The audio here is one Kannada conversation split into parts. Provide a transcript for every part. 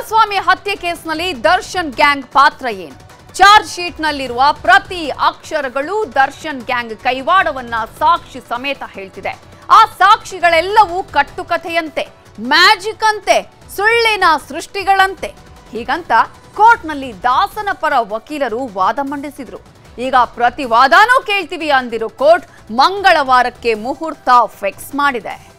ರೇಣುಕಾಸ್ವಾಮಿ ಹತ್ಯೆ ಕೇಸ್ನಲ್ಲಿ ದರ್ಶನ್ ಗ್ಯಾಂಗ್ ಪಾತ್ರ ಏನು? ಚಾರ್ಜ್ ಶೀಟ್ನಲ್ಲಿರುವ ಪ್ರತಿ ಅಕ್ಷರಗಳು ದರ್ಶನ್ ಗ್ಯಾಂಗ್ ಕೈವಾಡವನ್ನ ಸಾಕ್ಷಿ ಸಮೇತ ಹೇಳ್ತಿದೆ. ಆ ಸಾಕ್ಷಿಗಳೆಲ್ಲವೂ ಕಟ್ಟುಕಥೆಯಂತೆ, ಮ್ಯಾಜಿಕ್ ಅಂತೆ, ಸುಳ್ಳಿನ ಸೃಷ್ಟಿಗಳಂತೆ. ಹೀಗಂತ ಕೋರ್ಟ್ನಲ್ಲಿ ದಾಸನ ಪರ ವಕೀಲರು ವಾದ ಮಂಡಿಸಿದ್ರು. ಈಗ ಪ್ರತಿ ವಾದಾನೂ ಕೇಳ್ತೀವಿ ಅಂದಿರೋ ಕೋರ್ಟ್ ಮಂಗಳವಾರಕ್ಕೆ ಮುಹೂರ್ತ ಫಿಕ್ಸ್ ಮಾಡಿದೆ.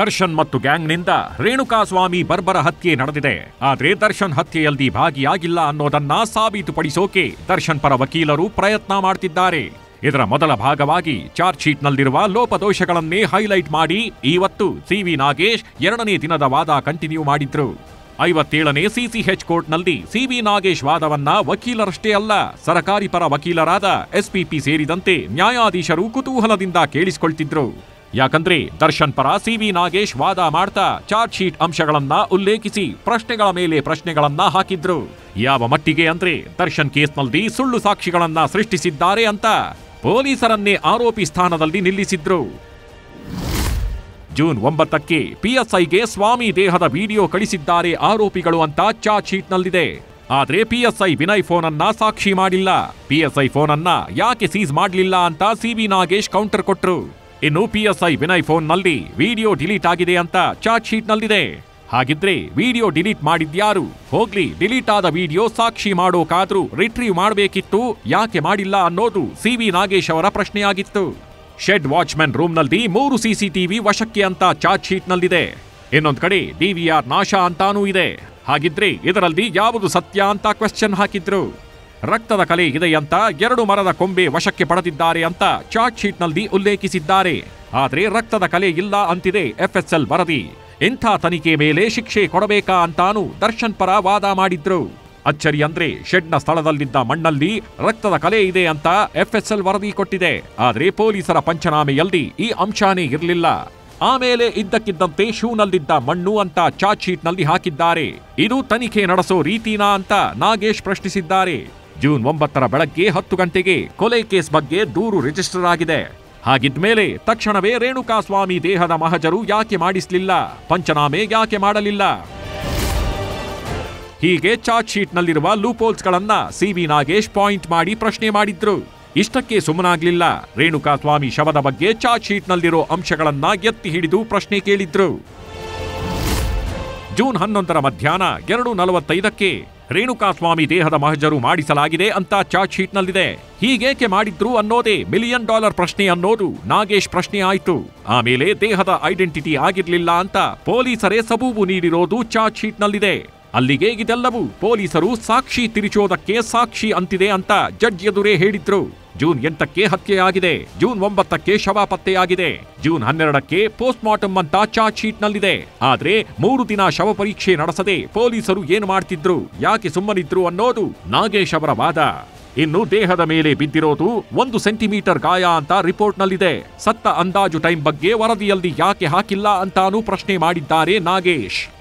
ದರ್ಶನ್ ಮತ್ತು ಗ್ಯಾಂಗ್ನಿಂದ ರೇಣುಕಾಸ್ವಾಮಿ ಬರ್ಬರ ಹತ್ಯೆ ನಡೆದಿದೆ. ಆದರೆ ದರ್ಶನ್ ಹತ್ಯೆಯಲ್ಲಿ ಭಾಗಿಯಾಗಿಲ್ಲ ಅನ್ನೋದನ್ನ ಸಾಬೀತುಪಡಿಸೋಕೆ ದರ್ಶನ್ ಪರ ವಕೀಲರು ಪ್ರಯತ್ನ ಮಾಡ್ತಿದ್ದಾರೆ. ಇದರ ಮೊದಲ ಭಾಗವಾಗಿ ಚಾರ್ಜ್ ಶೀಟ್ನಲ್ಲಿರುವ ಲೋಪದೋಷಗಳನ್ನೇ ಹೈಲೈಟ್ ಮಾಡಿ ಇವತ್ತು ಸಿವಿ ನಾಗೇಶ್ ಎರಡನೇ ದಿನದ ವಾದ ಕಂಟಿನ್ಯೂ ಮಾಡಿದ್ರು. ಐವತ್ತೇಳನೇ ಸಿಸಿಎಚ್ ಕೋರ್ಟ್ನಲ್ಲಿ ಸಿವಿ ನಾಗೇಶ್ ವಾದವನ್ನ ವಕೀಲರಷ್ಟೇ ಅಲ್ಲ, ಸರಕಾರಿ ಪರ ವಕೀಲರಾದ ಎಸ್ಪಿಪಿ ಸೇರಿದಂತೆ ನ್ಯಾಯಾಧೀಶರು ಕುತೂಹಲದಿಂದ ಕೇಳಿಸಿಕೊಳ್ತಿದ್ರು. ಯಾಕಂದ್ರೆ ದರ್ಶನ್ ಪರ ಸಿ ವಿ ನಾಗೇಶ್ ವಾದ ಮಾಡ್ತಾ ಚಾರ್ಜ್ ಶೀಟ್ ಅಂಶಗಳನ್ನ ಉಲ್ಲೇಖಿಸಿ ಪ್ರಶ್ನೆಗಳ ಮೇಲೆ ಪ್ರಶ್ನೆಗಳನ್ನ ಹಾಕಿದ್ರು. ಯಾವ ಮಟ್ಟಿಗೆ ಅಂದ್ರೆ ದರ್ಶನ್ ಕೇಸ್ನಲ್ಲಿ ಸುಳ್ಳು ಸಾಕ್ಷಿಗಳನ್ನ ಸೃಷ್ಟಿಸಿದ್ದಾರೆ ಅಂತ ಪೊಲೀಸರನ್ನೇ ಆರೋಪಿ ಸ್ಥಾನದಲ್ಲಿ ನಿಲ್ಲಿಸಿದ್ರು. ಜೂನ್ ಒಂಬತ್ತಕ್ಕೆ ಪಿಎಸ್ಐಗೆ ಸ್ವಾಮಿ ದೇಹದ ವಿಡಿಯೋ ಕಳಿಸಿದ್ದಾರೆ ಆರೋಪಿಗಳು ಅಂತ ಚಾರ್ಜ್ ಶೀಟ್ನಲ್ಲಿದೆ. ಆದ್ರೆ ಪಿಎಸ್ಐ ವಿನಯ್ ಫೋನ್ ಅನ್ನ ಸಾಕ್ಷಿ ಮಾಡಿಲ್ಲ. ಪಿಎಸ್ಐ ಫೋನ್ ಅನ್ನ ಯಾಕೆ ಸೀಸ್ ಮಾಡಲಿಲ್ಲ ಅಂತ ಸಿಬಿ ನಾಗೇಶ್ ಕೌಂಟರ್ ಕೊಟ್ರು. ಇನ್ನು ಪಿಎಸ್ಐ ವಿನಯ್ ಫೋನ್ನಲ್ಲಿ ವಿಡಿಯೋ ಡಿಲೀಟ್ ಆಗಿದೆ ಅಂತ ಚಾರ್ಜ್ ಶೀಟ್ನಲ್ಲಿದೆ. ಹಾಗಿದ್ರೆ ವಿಡಿಯೋ ಡಿಲೀಟ್ ಮಾಡಿದ್ಯಾರು ಹೋಗ್ಲಿ, ಡಿಲೀಟ್ ಆದ ವಿಡಿಯೋ ಸಾಕ್ಷಿ ಮಾಡೋಕಾದ್ರೂ ರಿಟ್ರೀವ್ ಮಾಡಬೇಕಿತ್ತು. ಯಾಕೆ ಮಾಡಿಲ್ಲ ಅನ್ನೋದು ಸಿ ವಿ ನಾಗೇಶ್ ಅವರ ಪ್ರಶ್ನೆಯಾಗಿತ್ತು. ಶೆಡ್ ವಾಚ್ಮನ್ ರೂಮ್ನಲ್ಲಿ ಮೂರು ಸಿಸಿಟಿವಿ ವಶಕ್ಕೆ ಅಂತ ಚಾರ್ಜ್ ಶೀಟ್ನಲ್ಲಿದೆ. ಇನ್ನೊಂದು ಕಡೆ ಡಿವಿಆರ್ ನಾಶ ಅಂತಾನೂ ಇದೆ. ಹಾಗಿದ್ರೆ ಇದರಲ್ಲಿ ಯಾವುದು ಸತ್ಯ ಅಂತ ಕ್ವೆಶ್ಚನ್ ಹಾಕಿದ್ರು. ರಕ್ತದ ಕಲೆ ಇದೆಯಂತ ಎರಡು ಮರದ ಕೊಂಬೆ ವಶಕ್ಕೆ ಪಡೆದಿದ್ದಾರೆ ಅಂತ ಚಾರ್ಜ್ ಶೀಟ್ನಲ್ಲಿ ಉಲ್ಲೇಖಿಸಿದ್ದಾರೆ. ಆದರೆ ರಕ್ತದ ಕಲೆ ಇಲ್ಲ ಅಂತಿದೆ ಎಫ್ಎಸ್ಎಲ್ ವರದಿ. ಇಂಥ ತನಿಖೆ ಮೇಲೆ ಶಿಕ್ಷೆ ಕೊಡಬೇಕಾ ಅಂತಾನು ದರ್ಶನ್ ಪರ ವಾದ ಮಾಡಿದ್ರು. ಅಚ್ಚರಿ ಅಂದ್ರೆ ಶೆಡ್ನ ಸ್ಥಳದಲ್ಲಿದ್ದ ಮಣ್ಣಲ್ಲಿ ರಕ್ತದ ಕಲೆ ಇದೆ ಅಂತ ಎಫ್ಎಸ್ಎಲ್ ವರದಿ ಕೊಟ್ಟಿದೆ. ಆದರೆ ಪೊಲೀಸರ ಪಂಚನಾಮೆಯಲ್ಲಿ ಈ ಅಂಶನೇ ಇರಲಿಲ್ಲ. ಆಮೇಲೆ ಇದ್ದಕ್ಕಿದ್ದಂತೆ ಶೂನಲ್ಲಿದ್ದ ಮಣ್ಣು ಅಂತ ಚಾರ್ಜ್ ಶೀಟ್ನಲ್ಲಿ ಹಾಕಿದ್ದಾರೆ. ಇದು ತನಿಖೆ ನಡೆಸೋ ರೀತಿನಾ ಅಂತ ನಾಗೇಶ್ ಪ್ರಶ್ನಿಸಿದ್ದಾರೆ. ಜೂನ್ ಒಂಬತ್ತರ ಬೆಳಗ್ಗೆ ಹತ್ತು ಗಂಟೆಗೆ ಕೊಲೆ ಕೇಸ್ ಬಗ್ಗೆ ದೂರು ರಿಜಿಸ್ಟರ್ ಆಗಿದೆ. ಹಾಗಿದ್ಮೇಲೆ ತಕ್ಷಣವೇ ರೇಣುಕಾಸ್ವಾಮಿ ದೇಹದ ಮಹಜರು ಯಾಕೆ ಮಾಡಿಸಲಿಲ್ಲ? ಪಂಚನಾಮೆ ಯಾಕೆ ಮಾಡಲಿಲ್ಲ? ಹೀಗೆ ಚಾರ್ಜ್ ಶೀಟ್ನಲ್ಲಿರುವ ಲೂಪೋಲ್ಸ್ಗಳನ್ನ ಸಿವಿ ನಾಗೇಶ್ ಪಾಯಿಂಟ್ ಮಾಡಿ ಪ್ರಶ್ನೆ ಮಾಡಿದ್ರು. ಇಷ್ಟಕ್ಕೆ ಸುಮ್ಮನಾಗ್ಲಿಲ್ಲ. ರೇಣುಕಾಸ್ವಾಮಿ ಶವದ ಬಗ್ಗೆ ಚಾರ್ಜ್ ಶೀಟ್ನಲ್ಲಿರೋ ಅಂಶಗಳನ್ನ ಎತ್ತಿ ಹಿಡಿದು ಪ್ರಶ್ನೆ ಕೇಳಿದ್ರು. ಜೂನ್ ಹನ್ನೊಂದರ ಮಧ್ಯಾಹ್ನ ಎರಡು ನಲವತ್ತೈದಕ್ಕೆ ರೇಣುಕಾಸ್ವಾಮಿ ದೇಹದ ಮಹಜರು ಮಾಡಿಸಲಾಗಿದೆ ಅಂತ ಚಾರ್ಜ್ ಶೀಟ್ನಲ್ಲಿದೆ. ಹೀಗೇಕೆ ಮಾಡಿದ್ರು ಅನ್ನೋದೇ ಮಿಲಿಯನ್ ಡಾಲರ್ ಪ್ರಶ್ನೆ ಅನ್ನೋದು ನಾಗೇಶ್ ಪ್ರಶ್ನೆ ಆಯ್ತು. ಆಮೇಲೆ ದೇಹದ ಐಡೆಂಟಿಟಿ ಆಗಿರ್ಲಿಲ್ಲ ಅಂತ ಪೊಲೀಸರೇ ಸಬೂಬು ನೀಡಿರೋದು ಚಾರ್ಜ್ ಶೀಟ್ನಲ್ಲಿದೆ. ಅಲ್ಲಿಗೆ ಇದೆಲ್ಲವೂ ಪೊಲೀಸರು ಸಾಕ್ಷಿ ತಿರುಚೋದಕ್ಕೆ ಸಾಕ್ಷಿ ಅಂತಿದೆ ಅಂತ ಜಡ್ಜ್ ಎದುರೇ ಹೇಳಿದ್ರು. ಜೂನ್ ಎಂಟಕ್ಕೆ ಹತ್ಯೆಯಾಗಿದೆ. ಜೂನ್ ಒಂಬತ್ತಕ್ಕೆ ಶವ ಪತ್ತೆಯಾಗಿದೆ. ಜೂನ್ ಹನ್ನೆರಡಕ್ಕೆ ಪೋಸ್ಟ್ ಮಾರ್ಟಮ್ ಅಂತ ಚಾರ್ಜ್ ಶೀಟ್ನಲ್ಲಿದೆ. ಆದ್ರೆ ಮೂರು ದಿನ ಶವ ಪರೀಕ್ಷೆ ನಡೆಸದೆ ಪೊಲೀಸರು ಏನು ಮಾಡ್ತಿದ್ರು? ಯಾಕೆ ಸುಮ್ಮನಿದ್ರು ಅನ್ನೋದು ನಾಗೇಶ್ ಅವರ ವಾದ. ಇನ್ನು ದೇಹದ ಮೇಲೆ ಬಿದ್ದಿರೋದು ಒಂದು ಸೆಂಟಿಮೀಟರ್ ಗಾಯ ಅಂತ ರಿಪೋರ್ಟ್ನಲ್ಲಿದೆ. ಸತ್ತ ಅಂದಾಜು ಟೈಮ್ ಬಗ್ಗೆ ವರದಿಯಲ್ಲಿ ಯಾಕೆ ಹಾಕಿಲ್ಲ ಅಂತಾನೂ ಪ್ರಶ್ನೆ ಮಾಡಿದ್ದಾರೆ ನಾಗೇಶ್.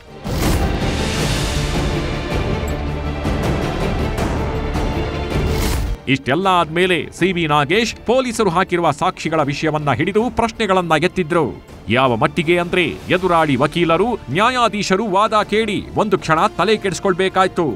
ಇಷ್ಟೆಲ್ಲ ಆದ್ಮೇಲೆ ಸಿವಿ ನಾಗೇಶ್ ಪೊಲೀಸರು ಹಾಕಿರುವ ಸಾಕ್ಷಿಗಳ ವಿಷಯವನ್ನ ಹಿಡಿದು ಪ್ರಶ್ನೆಗಳನ್ನ ಎತ್ತಿದ್ರು. ಯಾವ ಮಟ್ಟಿಗೆ ಅಂದ್ರೆ ಎದುರಾಳಿ ವಕೀಲರು, ನ್ಯಾಯಾಧೀಶರು ವಾದ ಕೇಳಿ ಒಂದು ಕ್ಷಣ ತಲೆ ಕೆಡಿಸ್ಕೊಳ್ಬೇಕಾಯ್ತು.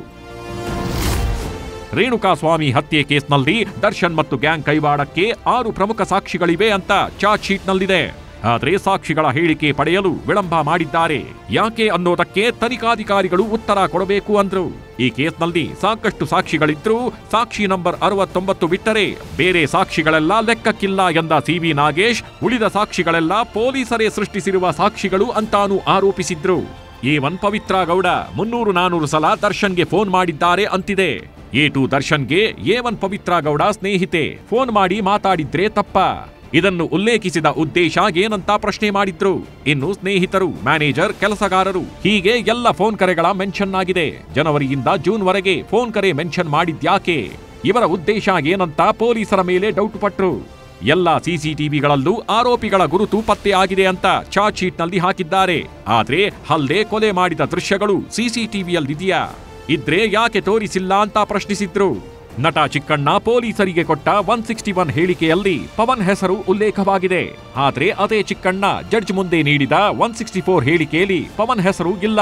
ರೇಣುಕಾಸ್ವಾಮಿ ಹತ್ಯೆ ಕೇಸ್ನಲ್ಲಿ ದರ್ಶನ್ ಮತ್ತು ಗ್ಯಾಂಗ್ ಕೈವಾಡಕ್ಕೆ ಆರು ಪ್ರಮುಖ ಸಾಕ್ಷಿಗಳಿವೆ ಅಂತ ಚಾರ್ಜ್ ಶೀಟ್ನಲ್ಲಿದೆ. ಆದ್ರೆ ಸಾಕ್ಷಿಗಳ ಹೇಳಿಕೆ ಪಡೆಯಲು ವಿಳಂಬ ಮಾಡಿದ್ದಾರೆ. ಯಾಕೆ ಅನ್ನೋದಕ್ಕೆ ತನಿಖಾಧಿಕಾರಿಗಳು ಉತ್ತರ ಕೊಡಬೇಕು ಅಂದ್ರು. ಈ ಕೇಸ್ನಲ್ಲಿ ಸಾಕಷ್ಟು ಸಾಕ್ಷಿಗಳಿದ್ರೂ, ಸಾಕ್ಷಿ ನಂಬರ್ ಅರವತ್ತೊಂಬತ್ತು ಬಿಟ್ಟರೆ ಬೇರೆ ಸಾಕ್ಷಿಗಳೆಲ್ಲ ಲೆಕ್ಕಕ್ಕಿಲ್ಲ ಎಂದ ಸಿವಿ ನಾಗೇಶ್, ಉಳಿದ ಸಾಕ್ಷಿಗಳೆಲ್ಲ ಪೊಲೀಸರೇ ಸೃಷ್ಟಿಸಿರುವ ಸಾಕ್ಷಿಗಳು ಅಂತಾನು ಆರೋಪಿಸಿದ್ರು. ಈ ಒನ್ ಪವಿತ್ರ ಗೌಡ ಮುನ್ನೂರು ನಾನೂರು ಸಲ ದರ್ಶನ್ಗೆ ಫೋನ್ ಮಾಡಿದ್ದಾರೆ ಅಂತಿದೆ. ಎ ಟು ದರ್ಶನ್ಗೆ ಎ ಒನ್ ಪವಿತ್ರ ಗೌಡ ಸ್ನೇಹಿತೆ, ಫೋನ್ ಮಾಡಿ ಮಾತಾಡಿದ್ರೆ ತಪ್ಪ. ಇದನ್ನು ಉಲ್ಲೇಖಿಸಿದ ಉದ್ದೇಶ ಏನಂತ ಪ್ರಶ್ನೆ ಮಾಡಿದ್ರು. ಇನ್ನು ಸ್ನೇಹಿತರು, ಮ್ಯಾನೇಜರ್, ಕೆಲಸಗಾರರು, ಹೀಗೆ ಎಲ್ಲ ಫೋನ್ ಕರೆಗಳ ಮೆನ್ಷನ್ ಆಗಿದೆ. ಜನವರಿಯಿಂದ ಜೂನ್ ವರೆಗೆ ಫೋನ್ ಕರೆ ಮೆನ್ಷನ್ ಮಾಡಿದ್ಯಾಕೆ? ಇವರ ಉದ್ದೇಶ ಏನಂತ ಪೊಲೀಸರ ಮೇಲೆ ಡೌಟ್ ಪಟ್ರು. ಎಲ್ಲ ಸಿಸಿಟಿವಿಗಳಲ್ಲೂ ಆರೋಪಿಗಳ ಗುರುತು ಪತ್ತೆ ಆಗಿದೆ ಅಂತ ಚಾರ್ಜ್ ಶೀಟ್ನಲ್ಲಿ ಹಾಕಿದ್ದಾರೆ. ಆದ್ರೆ ಹಲ್ಲೆ ಕೊಲೆ ಮಾಡಿದ ದೃಶ್ಯಗಳು ಸಿಸಿಟಿವಿಯಲ್ಲಿದೆಯಾ? ಇದ್ರೆ ಯಾಕೆ ತೋರಿಸಿಲ್ಲ ಅಂತ ಪ್ರಶ್ನಿಸಿದ್ರು. ನಟ ಚಿಕ್ಕಣ್ಣ ಪೊಲೀಸರಿಗೆ ಕೊಟ್ಟ ಒನ್ ಸಿಕ್ಸ್ಟಿ ಒನ್ ಹೇಳಿಕೆಯಲ್ಲಿ ಪವನ್ ಹೆಸರು ಉಲ್ಲೇಖವಾಗಿದೆ. ಆದರೆ ಅದೇ ಚಿಕ್ಕಣ್ಣ ಜಡ್ಜ್ ಮುಂದೆ ನೀಡಿದ ಒನ್ ಸಿಕ್ಸ್ಟಿ ಫೋರ್ ಹೇಳಿಕೆಯಲ್ಲಿ ಪವನ್ ಹೆಸರು ಇಲ್ಲ.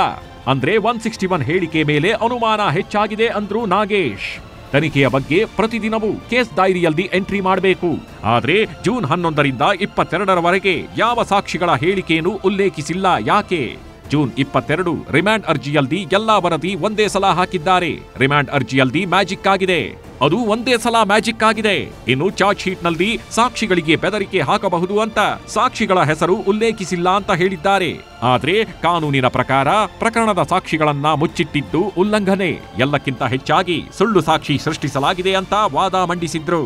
ಅಂದ್ರೆ ಒನ್ ಸಿಕ್ಸ್ಟಿ ಒನ್ ಹೇಳಿಕೆ ಮೇಲೆ ಅನುಮಾನ ಹೆಚ್ಚಾಗಿದೆ ಅಂದ್ರು ನಾಗೇಶ್. ತನಿಖೆಯ ಬಗ್ಗೆ ಪ್ರತಿದಿನವೂ ಕೇಸ್ ಡೈರಿಯಲ್ಲಿ ಎಂಟ್ರಿ ಮಾಡಬೇಕು. ಆದರೆ ಜೂನ್ ಹನ್ನೊಂದರಿಂದ ಇಪ್ಪತ್ತೆರಡರವರೆಗೆ ಯಾವ ಸಾಕ್ಷಿಗಳ ಹೇಳಿಕೆಯನ್ನು ಉಲ್ಲೇಖಿಸಿಲ್ಲ ಯಾಕೆ? ಜೂನ್ ಇಪ್ಪತ್ತೆರಡು, ರಿಮ್ಯಾಂಡ್ ಅರ್ಜಿಯಲ್ಲಿ ಎಲ್ಲಾ ವರದಿ ಒಂದೇ ಸಲ ಹಾಕಿದ್ದಾರೆ. ರಿಮ್ಯಾಂಡ್ ಅರ್ಜಿಯಲ್ಲಿ ಮ್ಯಾಜಿಕ್ ಆಗಿದೆ. ಅದು ಒಂದೇ ಸಲ ಮ್ಯಾಜಿಕ್ ಆಗಿದೆ. ಇನ್ನು ಚಾರ್ಜ್ ಶೀಟ್ನಲ್ಲಿ ಸಾಕ್ಷಿಗಳಿಗೆ ಬೆದರಿಕೆ ಹಾಕಬಹುದು ಅಂತ ಸಾಕ್ಷಿಗಳ ಹೆಸರು ಉಲ್ಲೇಖಿಸಿಲ್ಲ ಅಂತ ಹೇಳಿದ್ದಾರೆ. ಆದ್ರೆ ಕಾನೂನಿನ ಪ್ರಕಾರ ಪ್ರಕರಣದ ಸಾಕ್ಷಿಗಳನ್ನ ಮುಚ್ಚಿಟ್ಟಿದ್ದು ಉಲ್ಲಂಘನೆ. ಎಲ್ಲಕ್ಕಿಂತ ಹೆಚ್ಚಾಗಿ ಸುಳ್ಳು ಸಾಕ್ಷಿ ಸೃಷ್ಟಿಸಲಾಗಿದೆ ಅಂತ ವಾದ ಮಂಡಿಸಿದ್ರು.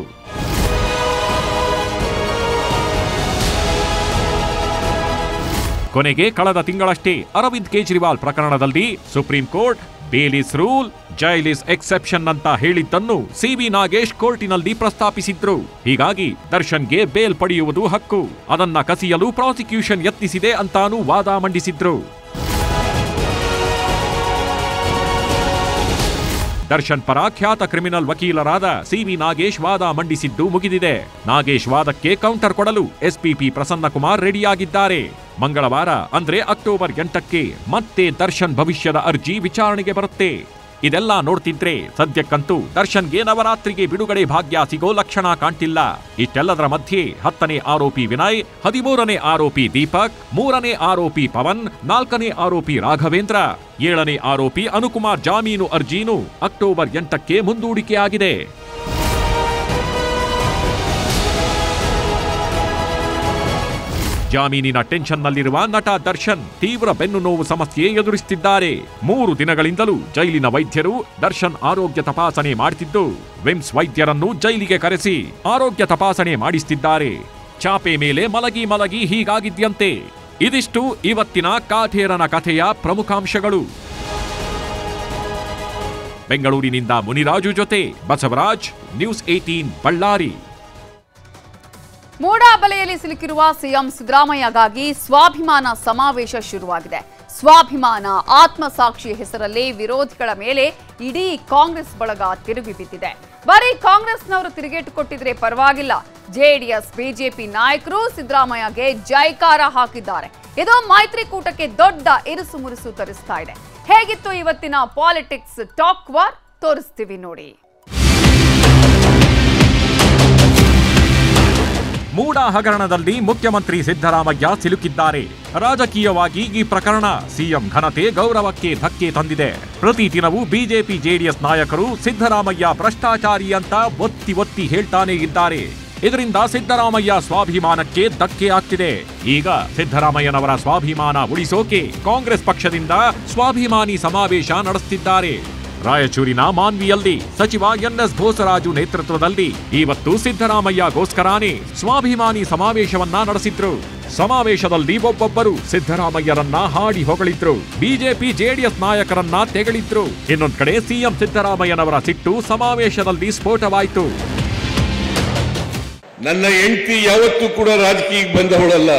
ಕೊನೆಗೆ ಕಳೆದ ತಿಂಗಳಷ್ಟೇ ಅರವಿಂದ್ ಕೇಜ್ರಿವಾಲ್ ಪ್ರಕರಣದಲ್ಲಿ supreme court bail is rule, jail is exception ಅಂತ ಹೇಳಿದ್ದನ್ನು ಸಿವಿ ನಾಗೇಶ್ ಕೋರ್ಟಿನಲ್ಲಿ ಪ್ರಸ್ತಾಪಿಸಿದ್ರು. ಹೀಗಾಗಿ ದರ್ಶನ್ಗೆ ಬೇಲ್ ಪಡೆಯುವುದು ಹಕ್ಕು. ಅದನ್ನ ಕಸಿಯಲು ಪ್ರಾಸಿಕ್ಯೂಷನ್ ಯತ್ನಿಸಿದೆ ಅಂತಾನೂ ವಾದ ಮಂಡಿಸಿದ್ರು. ದರ್ಶನ್ ಪರ ಖ್ಯಾತ ಕ್ರಿಮಿನಲ್ ವಕೀಲರಾದ ಸಿವಿ ನಾಗೇಶ್ ವಾದ ಮಂಡಿಸಿದ್ದು ಮುಗಿದಿದೆ. ನಾಗೇಶ್ ವಾದಕ್ಕೆ ಕೌಂಟರ್ ಕೊಡಲು ಎಸ್ಪಿಪಿ ಪ್ರಸನ್ನಕುಮಾರ್ ರೆಡಿಯಾಗಿದ್ದಾರೆ. ಮಂಗಳವಾರ ಅಂದ್ರೆ ಅಕ್ಟೋಬರ್ ಎಂಟಕ್ಕೆ ಮತ್ತೆ ದರ್ಶನ್ ಭವಿಷ್ಯದ ಅರ್ಜಿ ವಿಚಾರಣೆಗೆ ಬರುತ್ತೆ. ಇದೆಲ್ಲ ನೋಡ್ತಿದ್ರೆ ಸದ್ಯಕ್ಕಂತೂ ದರ್ಶನ್ಗೆ ನವರಾತ್ರಿಗೆ ಬಿಡುಗಡೆ ಭಾಗ್ಯ ಸಿಗೋ ಲಕ್ಷಣ ಕಾಣ್ತಿಲ್ಲ. ಇಷ್ಟೆಲ್ಲದರ ಮಧ್ಯೆ ಹತ್ತನೇ ಆರೋಪಿ ವಿನಯ್, ಹದಿಮೂರನೇ ಆರೋಪಿ ದೀಪಕ್, ಮೂರನೇ ಆರೋಪಿ ಪವನ್, ನಾಲ್ಕನೇ ಆರೋಪಿ ರಾಘವೇಂದ್ರ, ಏಳನೇ ಆರೋಪಿ ಅನುಕುಮಾರ್ ಜಾಮೀನು ಅರ್ಜಿನೂ ಅಕ್ಟೋಬರ್ ಎಂಟಕ್ಕೆ ಮುಂದೂಡಿಕೆಯಾಗಿದೆ. ಜಾಮೀನಿನ ಟೆನ್ಷನ್ನಲ್ಲಿರುವ ನಟ ದರ್ಶನ್ ತೀವ್ರ ಬೆನ್ನು ನೋವು ಸಮಸ್ಯೆ ಎದುರಿಸುತ್ತಿದ್ದಾರೆ ಮೂರು ದಿನಗಳಿಂದಲೂ ಜೈಲಿನ ವೈದ್ಯರು ದರ್ಶನ್ ಆರೋಗ್ಯ ತಪಾಸಣೆ ಮಾಡುತ್ತಿದ್ದು ವಿಮ್ಸ್ ವೈದ್ಯರನ್ನು ಜೈಲಿಗೆ ಕರೆಸಿ ಆರೋಗ್ಯ ತಪಾಸಣೆ ಮಾಡಿಸುತ್ತಿದ್ದಾರೆ ಚಾಪೆ ಮೇಲೆ ಮಲಗಿ ಮಲಗಿ ಹೀಗಾಗಿದ್ಯಂತೆ. ಇದಿಷ್ಟು ಇವತ್ತಿನ ಕಾಥೇರನ ಕಥೆಯ ಪ್ರಮುಖಾಂಶಗಳು. ಬೆಂಗಳೂರಿನಿಂದ ಮುನಿರಾಜು ಜೊತೆ ಬಸವರಾಜ್, ನ್ಯೂಸ್ ಏಟೀನ್ ಬಳ್ಳಾರಿ. ಮೂಡಾಬಲೆಯಲ್ಲಿ ಸಿಲುಕಿರುವ ಸಿಎಂ ಸಿದ್ದರಾಮಯ್ಯಗಾಗಿ ಸ್ವಾಭಿಮಾನ ಸಮಾವೇಶ ಶುರುವಾಗಿದೆ. ಸ್ವಾಭಿಮಾನ, ಆತ್ಮಸಾಕ್ಷಿ ಹೆಸರಲ್ಲಿ ವಿರೋಧಿಗಳ ಮೇಲೆ ಇಡೀ ಕಾಂಗ್ರೆಸ್ ಬಳಗ ತಿರುಗಿ ಬಿದ್ದಿದೆ. ಬರೀ ಕಾಂಗ್ರೆಸ್ನವರು ತಿರುಗೇಟು ಕೊಟ್ಟಿದ್ರೆ ಪರವಾಗಿಲ್ಲ. ಜೆಡಿಎಸ್, ಬಿಜೆಪಿ ನಾಯಕರು ಸಿದ್ದರಾಮಯ್ಯಗೆ ಜೈಕಾರ ಹಾಕಿದ್ದಾರೆ. ಇದು ಮೈತ್ರಿಕೂಟಕ್ಕೆ ದೊಡ್ಡ ಇರುಸು ಮುರುಸು ತರಿಸ್ತಾ ಇದೆ. ಹೇಗಿತ್ತು ಇವತ್ತಿನ ಪಾಲಿಟಿಕ್ಸ್ ಟಾಕ್ ವಾರ್? ತೋರಿಸ್ತೀವಿ ನೋಡಿ. ಮೂಡ ಹಗರಣದಲ್ಲಿ ಮುಖ್ಯಮಂತ್ರಿ ಸಿದ್ದರಾಮಯ್ಯ ಸಿಲುಕಿದ್ದಾರೆ. ರಾಜಕೀಯವಾಗಿ ಈ ಪ್ರಕರಣ ಸಿಎಂ ಘನತೆ ಗೌರವಕ್ಕೆ ಧಕ್ಕೆ ತಂದಿದೆ. ಪ್ರತಿ ದಿನವೂ ಬಿಜೆಪಿ ಜೆಡಿಎಸ್ ನಾಯಕರು ಸಿದ್ದರಾಮಯ್ಯ ಭ್ರಷ್ಟಾಚಾರಿ ಅಂತ ಒತ್ತಿ ಒತ್ತಿ ಹೇಳ್ತಾನೆ ಇದ್ದಾರೆ. ಇದರಿಂದ ಸಿದ್ದರಾಮಯ್ಯ ಸ್ವಾಭಿಮಾನಕ್ಕೆ ಧಕ್ಕೆ ಆಗ್ತಿದೆ. ಈಗ ಸಿದ್ದರಾಮಯ್ಯನವರ ಸ್ವಾಭಿಮಾನ ಉಳಿಸೋಕೆ ಕಾಂಗ್ರೆಸ್ ಪಕ್ಷದಿಂದ ಸ್ವಾಭಿಮಾನಿ ಸಮಾವೇಶ ನಡೆಸುತ್ತಿದ್ದಾರೆ ರಾಯಚೂರಿನ ಮಾನ್ವಿಯಲ್ಲಿ ಸಚಿವ ಎನ್ಎಸ್ ಬೋಸರಾಜು ನೇತೃತ್ವದಲ್ಲಿ ಇವತ್ತು ಸಿದ್ದರಾಮಯ್ಯಗೋಸ್ಕರಾನೇ ಸ್ವಾಭಿಮಾನಿ ಸಮಾವೇಶವನ್ನ ನಡೆಸಿದ್ರು. ಸಮಾವೇಶದಲ್ಲಿ ಒಬ್ಬೊಬ್ಬರು ಸಿದ್ದರಾಮಯ್ಯರನ್ನ ಹಾಡಿ ಹೊಗಳಿದ್ರು. ಬಿಜೆಪಿ ಜೆಡಿಎಸ್ ನಾಯಕರನ್ನ ತೆಗಳಿದ್ರು. ಇನ್ನೊಂದ್ ಕಡೆ ಸಿಎಂ ಸಿದ್ದರಾಮಯ್ಯನವರ ಸಿಟ್ಟು ಸಮಾವೇಶದಲ್ಲಿ ಸ್ಫೋಟವಾಯಿತು. ನನ್ನ ಹೆಂಡತಿ ಯಾವತ್ತೂ ಕೂಡ ರಾಜಕೀಯಕ್ಕೆ ಬಂದವಳಲ್ಲ.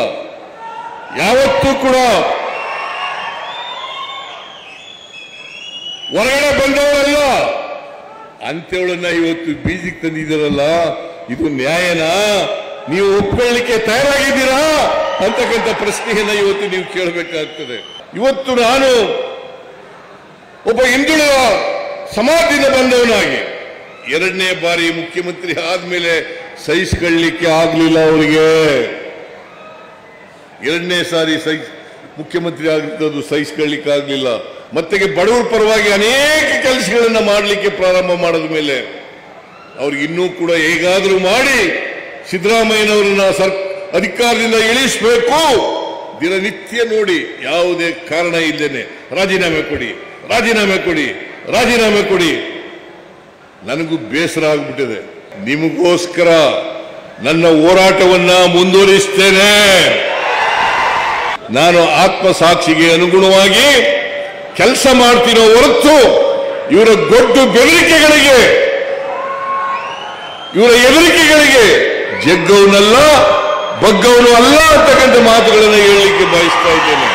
ಯಾವತ್ತೂ ಕೂಡ ಹೊರಗಡೆ ಬಂದವಳಲ್ಲ ಅಂತೇಳನ್ನ ಇವತ್ತು ಬೀಜಿಗೆ ತಂದಿದ್ದೀರಲ್ಲ, ಇದು ನ್ಯಾಯನಾ? ನೀವು ಒಪ್ಕೊಳ್ಳಿಕ್ಕೆ ತಯಾರಾಗಿದ್ದೀರಾ? ಅಂತಕ್ಕಂಥ ಪ್ರಶ್ನೆಯನ್ನ ಇವತ್ತು ನೀವು ಕೇಳಬೇಕಾಗ್ತದೆ. ಇವತ್ತು ನಾನು ಒಬ್ಬ ಹಿಂದುಳಿದ ಸಮಾಜದಿಂದ ಬಂದವನಾಗಿ, ಎರಡನೇ ಬಾರಿ ಮುಖ್ಯಮಂತ್ರಿ ಆದ್ಮೇಲೆ ಸಹಿಸ್ಕೊಳ್ಳಿಕ್ಕೆ ಆಗ್ಲಿಲ್ಲ ಅವರಿಗೆ ಎರಡನೇ ಸಾರಿ ಸಹಿ ಮುಖ್ಯಮಂತ್ರಿ ಆಗಿದ್ದದು ಸಹಿಸ್ಕೊಳ್ಳಿಕ್ಕೆ ಆಗ್ಲಿಲ್ಲ. ಮತ್ತೆ ಬಡವರ ಪರವಾಗಿ ಅನೇಕ ಕೆಲಸಗಳನ್ನು ಮಾಡಲಿಕ್ಕೆ ಪ್ರಾರಂಭ ಮಾಡಿದ ಮೇಲೆ ಅವ್ರಿಗೆ ಇನ್ನೂ ಕೂಡ ಹೇಗಾದರೂ ಮಾಡಿ ಸಿದ್ದರಾಮಯ್ಯನವರನ್ನ ಸರ್ ಅಧಿಕಾರದಿಂದ ಇಳಿಸಬೇಕು. ದಿನನಿತ್ಯ ನೋಡಿ ಯಾವುದೇ ಕಾರಣ ಇದ್ದೇನೆ ರಾಜೀನಾಮೆ ಕೊಡಿ ರಾಜೀನಾಮೆ ಕೊಡಿ ರಾಜೀನಾಮೆ ಕೊಡಿ. ನನಗೂ ಬೇಸರ ಆಗ್ಬಿಟ್ಟಿದೆ. ನಿಮಗೋಸ್ಕರ ನನ್ನ ಹೋರಾಟವನ್ನ ಮುಂದುವರಿಸ್ತೇನೆ. ನಾನು ಆತ್ಮಸಾಕ್ಷಿಗೆ ಅನುಗುಣವಾಗಿ ಕೆಲಸ ಮಾಡ್ತಿರೋ ಹೊರತು ಇವರ ಗೊಡ್ಡು ಬೆದರಿಕೆಗಳಿಗೆ, ಇವರ ಎದರಿಕೆಗಳಿಗೆ ಜಗ್ಗವನಲ್ಲ, ಬಗ್ಗವನು ಅಲ್ಲ ಅಂತಕ್ಕಂಥ ಮಾತುಗಳನ್ನು ಹೇಳಲಿಕ್ಕೆ ಬಯಸ್ತಾ ಇದ್ದೇನೆ.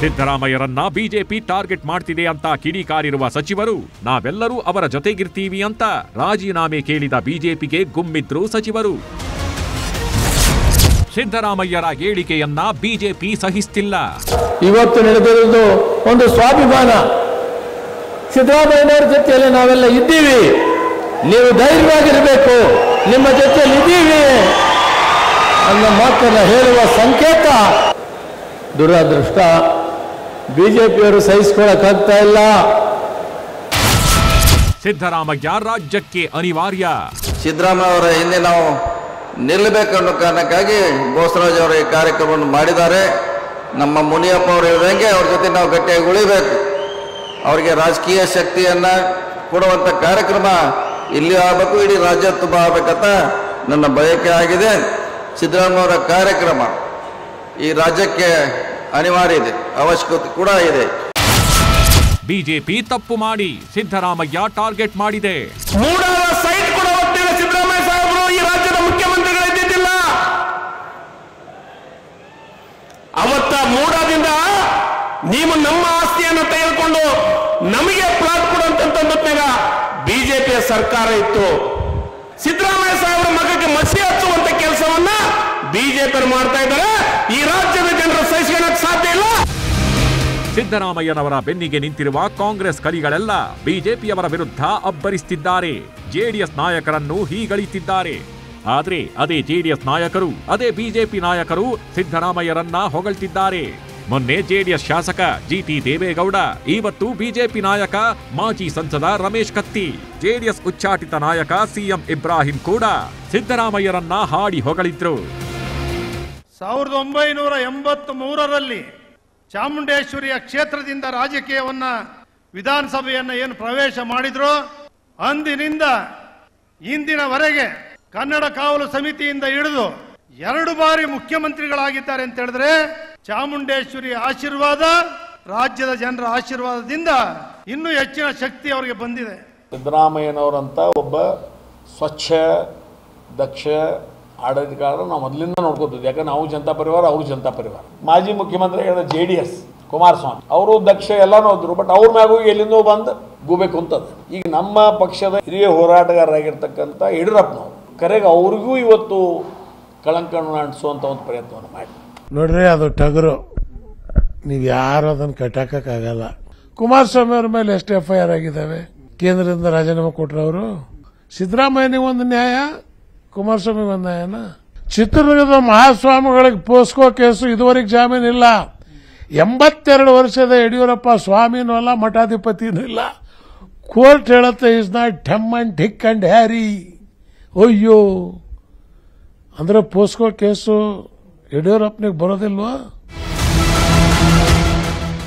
ಸಿದ್ದರಾಮಯ್ಯರನ್ನ ಬಿಜೆಪಿ ಟಾರ್ಗೆಟ್ ಮಾಡ್ತಿದೆ ಅಂತ ಕಿಡಿಕಾರಿರುವ ಸಚಿವರು, ನಾವೆಲ್ಲರೂ ಅವರ ಜೊತೆಗಿರ್ತೀವಿ ಅಂತ ರಾಜೀನಾಮೆ ಕೇಳಿದ ಬಿಜೆಪಿಗೆ ಗುಮ್ಮಿದ್ರು ಸಚಿವರು. ಸಿದ್ದರಾಮಯ್ಯರ ಹೇಳಿಕೆಯನ್ನ ಬಿಜೆಪಿ ಸಹಿಸ್ತಿಲ್ಲ. ಇವತ್ತು ನಡೆದಿರುವುದು ಒಂದು ಸ್ವಾಭಿಮಾನ. ಸಿದ್ದರಾಮಯ್ಯನವರ ಜೊತೆಯಲ್ಲಿ ನಾವೆಲ್ಲ ಇದ್ದೀವಿ. ನೀವು ಧೈರ್ಯವಾಗಿರಬೇಕು. ನಿಮ್ಮ ಜೊತೆಯಲ್ಲಿ ಇದ್ದೀವಿ. ಅನ್ನೋ ಮಾತನ್ನು ಹೇಳುವ ಸಂಕೇತ. ದುರದೃಷ್ಟ. ಬಿಜೆಪಿಯವರು ಸಹಿಸಿಕೊಳ್ಳಕ್ಕಾಗ್ತಾ ಇಲ್ಲ. ಸಿದ್ದರಾಮಯ್ಯ ರಾಜ್ಯಕ್ಕೆ ಅನಿವಾರ್ಯ. ಸಿದ್ದರಾಮಯ್ಯ ಅವರ ಹಿಂದೆ ನಾವು ನಿಲ್ಲಬೇಕು ಅನ್ನೋ ಕಾರಣಕ್ಕಾಗಿ ಬೋಸರಾಜ್ ಅವರು ಈ ಕಾರ್ಯಕ್ರಮವನ್ನು ಮಾಡಿದ್ದಾರೆ. ನಮ್ಮ ಮುನಿಯಪ್ಪ ಅವರು ಹೇಳಿದಂಗೆ ಅವ್ರ ಜೊತೆ ನಾವು ಗಟ್ಟಿಯಾಗಿ ಉಳಿಬೇಕು. ಅವರಿಗೆ ರಾಜಕೀಯ ಶಕ್ತಿಯನ್ನು ಕೊಡುವಂಥ ಕಾರ್ಯಕ್ರಮ ಇಲ್ಲಿ ಆಗಬೇಕು ಇಡೀ ರಾಜ್ಯ ತುಂಬ ಆಗಬೇಕಂತ ನನ್ನ ಬಯಕೆ ಆಗಿದೆ. ಸಿದ್ದರಾಮಯ್ಯ ಅವರ ಕಾರ್ಯಕ್ರಮ ಈ ರಾಜ್ಯಕ್ಕೆ ಅನಿವಾರ್ಯ ಇದೆ ಅವಶ್ಯಕತೆ ಕೂಡ ಇದೆ. ಬಿಜೆಪಿ ತಪ್ಪು ಮಾಡಿ ಸಿದ್ದರಾಮಯ್ಯ ಟಾರ್ಗೆಟ್ ಮಾಡಿದೆ. ಅವತ್ತ ಮೂಡದಿಂದ ನೀವು ನಮ್ಮ ಆಸ್ತಿಯನ್ನು ತೆಗೆದುಕೊಂಡು ನಮಗೆ ಪ್ಲಾಟ್ ಕೊಡುವಂತಂದಾಗ ಬಿಜೆಪಿಯ ಸರ್ಕಾರ ಇತ್ತು. ಸಿದ್ದರಾಮಯ್ಯ ಸಾಹೇಬರ ಮಗಕ್ಕೆ ಮಸಿ ಹಚ್ಚುವಂತ ಕೆಲಸವನ್ನ ಬಿಜೆಪಿ ಮಾಡ್ತಾ ಇದ್ದಾರೆ. ಈ ರಾಜ್ಯದ ಜನರು ಸಹಿಸಿಕೊಳ್ಳಕ್ಕೆ ಸಾಧ್ಯ ಇಲ್ಲ. ಸಿದ್ದರಾಮಯ್ಯನವರ ಬೆನ್ನಿಗೆ ನಿಂತಿರುವ ಕಾಂಗ್ರೆಸ್ ಕಲಿಗಳೆಲ್ಲ ಬಿಜೆಪಿಯವರ ವಿರುದ್ಧ ಅಬ್ಬರಿಸುತ್ತಿದ್ದಾರೆ. ಜೆಡಿಎಸ್ ನಾಯಕರನ್ನು ಹೀಗಳಿತಿದ್ದಾರೆ ಆದ್ರೆ ಅದೇ ಜೆಡಿಎಸ್ ನಾಯಕರು, ಅದೇ ಬಿಜೆಪಿ ನಾಯಕರು ಸಿದ್ದರಾಮಯ್ಯರನ್ನ ಹೊಗಳ್ತಿದ್ದಾರೆ. ಮೊನ್ನೆ ಜೆಡಿಎಸ್ ಶಾಸಕ ಜಿಟಿ ದೇವೇಗೌಡ ಇವತ್ತು ಬಿಜೆಪಿ ನಾಯಕ ಮಾಜಿ ಸಂಸದ ರಮೇಶ್ ಕತ್ತಿ, ಜೆಡಿಎಸ್ ಉಚ್ಚಾಟಿತ ನಾಯಕ ಸಿಎಂ ಇಬ್ರಾಹಿಂ ಕೂಡ ಸಿದ್ದರಾಮಯ್ಯರನ್ನ ಹಾಡಿ ಹೊಗಳಿದ್ರು. ಸಾವಿರದ ಒಂಬೈನೂರ ಎಂಬತ್ತ್ ಮೂರರಲ್ಲಿ ಚಾಮುಂಡೇಶ್ವರಿಯ ಕ್ಷೇತ್ರದಿಂದ ರಾಜಕೀಯವನ್ನ ವಿಧಾನಸಭೆಯನ್ನ ಏನು ಪ್ರವೇಶ ಮಾಡಿದ್ರು, ಅಂದಿನಿಂದ ಇಂದಿನವರೆಗೆ ಕನ್ನಡ ಕಾವಲು ಸಮಿತಿಯಿಂದ ಹಿಡಿದು ಎರಡು ಬಾರಿ ಮುಖ್ಯಮಂತ್ರಿಗಳಾಗಿದ್ದಾರೆ ಅಂತ ಹೇಳಿದ್ರೆ ಚಾಮುಂಡೇಶ್ವರಿ ಆಶೀರ್ವಾದ ರಾಜ್ಯದ ಜನರ ಆಶೀರ್ವಾದದಿಂದ ಇನ್ನೂ ಹೆಚ್ಚಿನ ಶಕ್ತಿ ಅವರಿಗೆ ಬಂದಿದೆ. ಸಿದ್ದರಾಮಯ್ಯನವರಂತ ಒಬ್ಬ ಸ್ವಚ್ಛ, ದಕ್ಷ ಆಡಳಿತಗಾರರು ನಾವು ಮೊದಲಿಂದ ನೋಡ್ಕೋತಿದ್ವಿ. ಯಾಕಂದ್ರೆ ನಾವು ಜನತಾ ಪರಿವಾರ, ಅವರು ಜನತಾ ಪರಿವಾರ. ಮಾಜಿ ಮುಖ್ಯಮಂತ್ರಿ ಹೇಳಿದ ಜೆ ಡಿ ಎಸ್ ಕುಮಾರಸ್ವಾಮಿ, ಅವರು ದಕ್ಷ ಎಲ್ಲನೂ ಹೋದ್ರು ಬಟ್ ಅವ್ರ ಮ್ಯಾಗೂ ಎಲ್ಲಿಂದೋ ಬಂದು ಗೂಬೆ ಕುಂತದ. ಈಗ ನಮ್ಮ ಪಕ್ಷದ ಹಿರಿಯ ಹೋರಾಟಗಾರರಾಗಿರ್ತಕ್ಕಂಥ ಯಡಿಯೂರಪ್ಪನವರು ಕರೆಗೆ ಅವ್ರಿಗೂ ಇವತ್ತು ಕಳಂಕವನ್ನು ಅಂಟಿಸುವಂಥ ಒಂದು ಪ್ರಯತ್ನವನ್ನು ಮಾಡಿ. ನೋಡ್ರಿ, ಅದು ಟಗರು. ನೀವು ಯಾರು ಅದನ್ನು ಕಟ್ಟಾಕಕ್ಕಾಗಲ್ಲ. ಕುಮಾರಸ್ವಾಮಿ ಅವ್ರ ಮೇಲೆ ಎಷ್ಟು ಎಫ್ ಐ ಆರ್ ಆಗಿದ್ದಾವೆ, ಕೇಂದ್ರದಿಂದ ರಾಜೀನಾಮೆ ಕೊಟ್ರು ಅವರು ಸಿದ್ದರಾಮಯ್ಯನಿಗೆ ಒಂದು ನ್ಯಾಯ, ಕುಮಾರಸ್ವಾಮಿ ಒಂದು ನ್ಯಾಯನ? ಚಿತ್ರದುರ್ಗದ ಮಹಾಸ್ವಾಮಿಗಳಿಗೆ ಪೋಸ್ಕೋ ಕೇಸು ಇದುವರೆಗೆ ಜಾಮೀನು ಇಲ್ಲ. ಎಂಬತ್ತೆರಡು ವರ್ಷದ ಯಡಿಯೂರಪ್ಪ ಸ್ವಾಮಿನೂ ಅಲ್ಲ, ಮಠಾಧಿಪತಿನೂ ಇಲ್ಲ. ಕೋರ್ಟ್ ಹೇಳುತ್ತೆ is not Tom and Dick and Harry ಅಯ್ಯೋ ಅಂದ್ರೆ ಪೋಸ್ಕೋ ಕೇಸು ಯಡಿಯೂರಪ್ಪನಿಗೆ ಬರೋದಿಲ್ವಾ?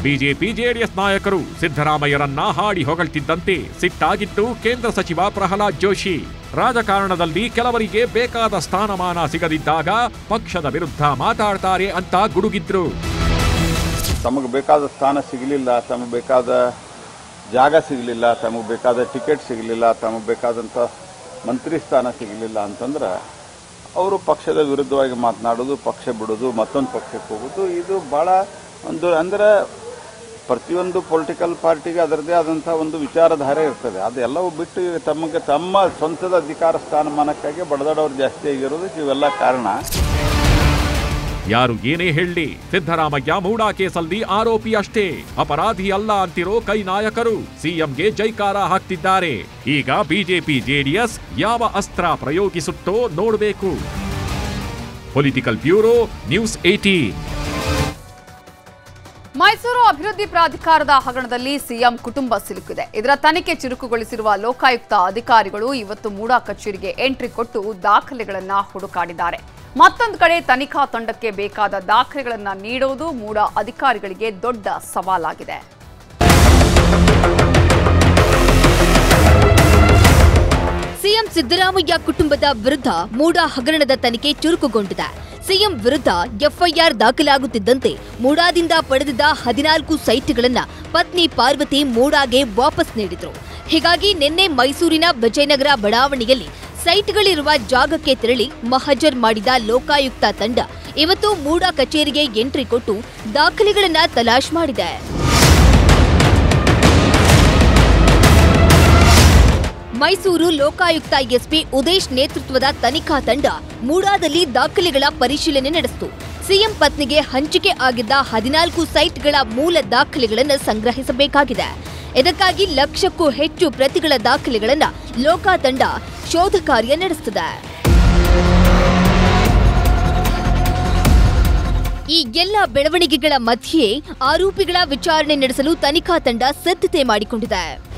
ಬಿಜೆಪಿ ಜೆಡಿಎಸ್ ನಾಯಕರು ಸಿದ್ದರಾಮಯ್ಯರನ್ನ ಹಾಡಿ ಹೊಗಳ್ತಿದ್ದಂತೆ ಸಿಟ್ಟಾಗಿತ್ತು ಕೇಂದ್ರ ಸಚಿವ ಪ್ರಹ್ಲಾದ್ ಜೋಶಿ. ರಾಜಕಾರಣದಲ್ಲಿ ಕೆಲವರಿಗೆ ಬೇಕಾದ ಸ್ಥಾನಮಾನ ಸಿಗದಿದ್ದಾಗ ಪಕ್ಷದ ವಿರುದ್ಧ ಮಾತಾಡ್ತಾರೆ ಅಂತ ಗುಡುಗಿದ್ರು. ತಮಗೆ ಬೇಕಾದ ಸ್ಥಾನ ಸಿಗಲಿಲ್ಲ ತಮಗೆ ಬೇಕಾದ ಜಾಗ ಸಿಗಲಿಲ್ಲ ತಮಗೆ ಬೇಕಾದ ಟಿಕೆಟ್ ಸಿಗಲಿಲ್ಲ ತಮಗೆ ಬೇಕಾದಂಥ ಮಂತ್ರಿ ಸ್ಥಾನ ಸಿಗಲಿಲ್ಲ ಅಂತಂದ್ರೆ ಅವರು ಪಕ್ಷದ ವಿರುದ್ಧವಾಗಿ ಮಾತನಾಡೋದು, ಪಕ್ಷ ಬಿಡೋದು, ಮತ್ತೊಂದು ಪಕ್ಷಕ್ಕೆ ಹೋಗೋದು, ಇದು ಭಾಳ ಒಂದು ಅಂದ್ರೆ ಪ್ರತಿಯೊಂದು ಪೊಲಿಟಿಕಲ್ ಪಾರ್ಟಿಗೆ ಅದರದೇ ಆದಂಥ ಒಂದು ವಿಚಾರಧಾರೆ ಇರ್ತದೆ. ಅದೆಲ್ಲವೂ ಬಿಟ್ಟು ತಮಗೆ ತಮ್ಮ ಸ್ವಂತದ ಅಧಿಕಾರ ಸ್ಥಾನಮಾನಕ್ಕಾಗಿ ಬಡದಾಡೋರು ಜಾಸ್ತಿ ಆಗಿರೋದು ಇವೆಲ್ಲ ಕಾರಣ. ಯಾರು ಏನೇ ಹೇಳಲಿ ಸಿದ್ದರಾಮಯ್ಯ ಮೂಡಾ ಕೇಸಲ್ಲಿ ಆರೋಪಿ ಅಷ್ಟೇ. ಅಪರಾಧಿ ಅಲ್ಲ ಅಂತಿರೋ ಕೈ ನಾಯಕರು, ಸಿಎಂಗೆ ಜೈಕಾರ ಹಾಕ್ತಿದ್ದಾರೆ. ಈಗ ಬಿಜೆಪಿ ಜೆಡಿಎಸ್ ಯಾವ ಅಸ್ತ್ರ ಪ್ರಯೋಗಿಸುತ್ತೋ ನೋಡಬೇಕು. Political bureau news eighteen Mysuru ಅಭಿವೃದ್ಧಿ ಪ್ರಾಧಿಕಾರದ ಹಗರಣದಲ್ಲಿ ಸಿಎಂ ಕುಟುಂಬ ಸಿಲುಕಿದೆ. ಇದರ ತನಿಖೆ ಚುರುಕುಗೊಳಿಸಿರುವ ಲೋಕಾಯುಕ್ತ ಅಧಿಕಾರಿಗಳು ಇವತ್ತು ಮೂಡಾ ಕಚೇರಿಗೆ ಎಂಟ್ರಿ ಕೊಟ್ಟು ದಾಖಲೆಗಳನ್ನು ಹುಡುಕಾಡಿದ್ದಾರೆ. ಮತ್ತೊಂದು ಕಡೆ ತನಿಖಾ ತಂಡಕ್ಕೆ ಬೇಕಾದ ದಾಖಲೆಗಳನ್ನು ನೀಡುವುದು ಮೂಡ ಅಧಿಕಾರಿಗಳಿಗೆ ದೊಡ್ಡ ಸವಾಲಾಗಿದೆ. ಸಿಎಂ ಸಿದ್ದರಾಮಯ್ಯ ಕುಟುಂಬದ ವಿರುದ್ಧ ಮೂಡ ಹಗರಣದ ತನಿಖೆ ಚುರುಕುಗೊಂಡಿದೆ. ಸಿಎಂ ವಿರುದ್ಧ ಎಫ್ಐಆರ್ ದಾಖಲಾಗುತ್ತಿದ್ದಂತೆ ಮೂಡಾದಿಂದ ಪಡೆದಿದ್ದ ಹದಿನಾಲ್ಕು ಸೈಟ್ಗಳನ್ನು ಪತ್ನಿ ಪಾರ್ವತಿ ಮೂಡಾಗೆ ವಾಪಸ್ ನೀಡಿದ್ರು. ಹೀಗಾಗಿ ನಿನ್ನೆ ಮೈಸೂರಿನ ವಿಜಯನಗರ ಬಡಾವಣೆಯಲ್ಲಿ ಸೈಟ್ಗಳಿರುವ ಜಾಗಕ್ಕೆ ತೆರಳಿ ಮಹಜರ್ ಮಾಡಿದ ಲೋಕಾಯುಕ್ತ ತಂಡ ಇವತ್ತು ಮೂಡ ಕಚೇರಿಗೆ ಎಂಟ್ರಿ ಕೊಟ್ಟು ದಾಖಲೆಗಳನ್ನ ತಲಾಶ್ ಮಾಡಿದೆ. ಮೈಸೂರು ಲೋಕಾಯುಕ್ತ ಎಸ್ಪಿ ಉದೇಶ್ ನೇತೃತ್ವದ ತನಿಖಾ ತಂಡ ಮೂಡಾದಲ್ಲಿ ದಾಖಲೆಗಳ ಪರಿಶೀಲನೆ ನಡೆಸಿತು. ಸಿಎಂ ಪತ್ನಿಗೆ ಹಂಚಿಕೆ ಆಗಿದ್ದ ಹದಿನಾಲ್ಕು ಸೈಟ್ಗಳ ಮೂಲ ದಾಖಲೆಗಳನ್ನು ಸಂಗ್ರಹಿಸಬೇಕಾಗಿದೆ. ಇದಕ್ಕಾಗಿ ಲಕ್ಷಕ್ಕೂ ಹೆಚ್ಚು ಪ್ರತಿಗಳ ದಾಖಲೆಗಳನ್ನು ಲೋಕಾ ತಂಡ ಶೋಧ ಕಾರ್ಯ ನಡೆಸುತ್ತಿದೆ. ಈ ಎಲ್ಲ ಬೆಳವಣಿಗೆಗಳ ಮಧ್ಯೆ ಆರೋಪಿಗಳ ವಿಚಾರಣೆ ನಡೆಸಲು ತನಿಖಾ ತಂಡ ಸಿದ್ಧತೆ ಮಾಡಿಕೊಂಡಿದೆ.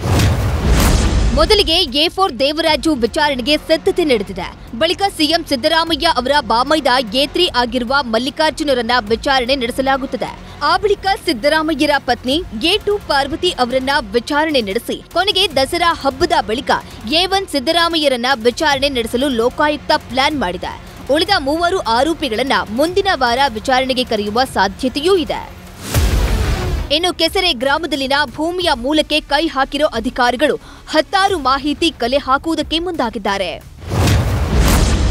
ಮೊದಲಿಗೆ ಎ ಫೋರ್ ದೇವರಾಜು ವಿಚಾರಣೆಗೆ ಸಿದ್ಧತೆ ನಡೆದಿದೆ. ಬಳಿಕ ಸಿಎಂ ಸಿದ್ದರಾಮಯ್ಯ ಅವರ ಬಾಮೈದ ಎ ತ್ರೀ ಆಗಿರುವ ಮಲ್ಲಿಕಾರ್ಜುನರನ್ನ ವಿಚಾರಣೆ ನಡೆಸಲಾಗುತ್ತದೆ. ಆ ಬಳಿಕ ಸಿದ್ದರಾಮಯ್ಯರ ಪತ್ನಿ ಎ ಟು ಪಾರ್ವತಿ ಅವರನ್ನ ವಿಚಾರಣೆ ನಡೆಸಿ, ಕೊನೆಗೆ ದಸರಾ ಹಬ್ಬದ ಬಳಿಕ ಎ ಒನ್ ಸಿದ್ದರಾಮಯ್ಯರನ್ನ ವಿಚಾರಣೆ ನಡೆಸಲು ಲೋಕಾಯುಕ್ತ ಪ್ಲಾನ್ ಮಾಡಿದೆ. ಉಳಿದ ಮೂವರು ಆರೋಪಿಗಳನ್ನ ಮುಂದಿನ ವಾರ ವಿಚಾರಣೆಗೆ ಕರೆಯುವ ಸಾಧ್ಯತೆಯೂ ಇದೆ. ಇನ್ನು ಕೆಸರೆ ಗ್ರಾಮದಲ್ಲಿನ ಭೂಮಿಯ ಮೂಲಕ್ಕೆ ಕೈ ಹಾಕಿರೋ ಅಧಿಕಾರಿಗಳು ಹತ್ತಾರು ಮಾಹಿತಿ ಕಲೆ ಹಾಕುವುದಕ್ಕೆ ಮುಂದಾಗಿದ್ದಾರೆ.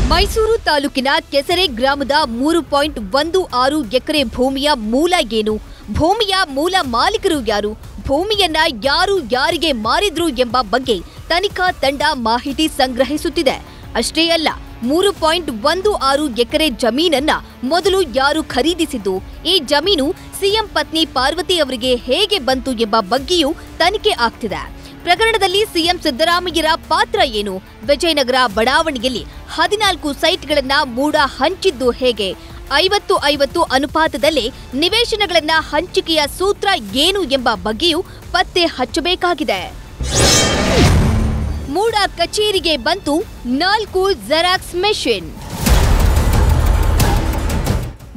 ಮೈಸೂರು ತಾಲೂಕಿನ ಕೆಸರೆ ಗ್ರಾಮದ ಮೂರು ಪಾಯಿಂಟ್ ಒಂದು ಆರು ಎಕರೆ ಭೂಮಿಯ ಮೂಲ ಏನು? ಭೂಮಿಯ ಮೂಲ ಮಾಲೀಕರು ಯಾರು? ಭೂಮಿಯನ್ನ ಯಾರು ಯಾರಿಗೆ ಮಾರಿದ್ರು ಎಂಬ ಬಗ್ಗೆ ತನಿಖಾ ತಂಡ ಮಾಹಿತಿ ಸಂಗ್ರಹಿಸುತ್ತಿದೆ. ಅಷ್ಟೇ ಅಲ್ಲ ಮೂರು ಪಾಯಿಂಟ್ ಒಂದು ಆರು ಎಕರೆ ಜಮೀನನ್ನ ಮೊದಲು ಯಾರು ಖರೀದಿಸಿದ್ದು? ಈ ಜಮೀನು ಸಿಎಂ ಪತ್ನಿ ಪಾರ್ವತಿ ಅವರಿಗೆ ಹೇಗೆ ಬಂತು ಎಂಬ ಬಗ್ಗೆಯೂ ತನಿಖೆ ಆಗ್ತಿದೆ. ಪ್ರಕರಣದಲ್ಲಿ ಸಿಎಂ ಸಿದ್ದರಾಮಯ್ಯರ ಪಾತ್ರ ಏನು? ವಿಜಯನಗರ ಬಡಾವಣೆಯಲ್ಲಿ ಹದಿನಾಲ್ಕು ಸೈಟ್ಗಳನ್ನ ಮೂಡ ಹಂಚಿದ್ದು ಹೇಗೆ? ಐವತ್ತು ಐವತ್ತು ಅನುಪಾತದಲ್ಲಿ ನಿವೇಶನಗಳನ್ನ ಹಂಚಿಕೆಯ ಸೂತ್ರ ಏನು ಎಂಬ ಬಗ್ಗೆಯೂ ಪತ್ತೆ ಹಚ್ಚಬೇಕಾಗಿದೆ. ಮೂಡ ಕಚೇರಿಗೆ ಬಂತು ನಾಲ್ಕು ಜೆರಾಕ್ಸ್ ಮೆಷಿನ್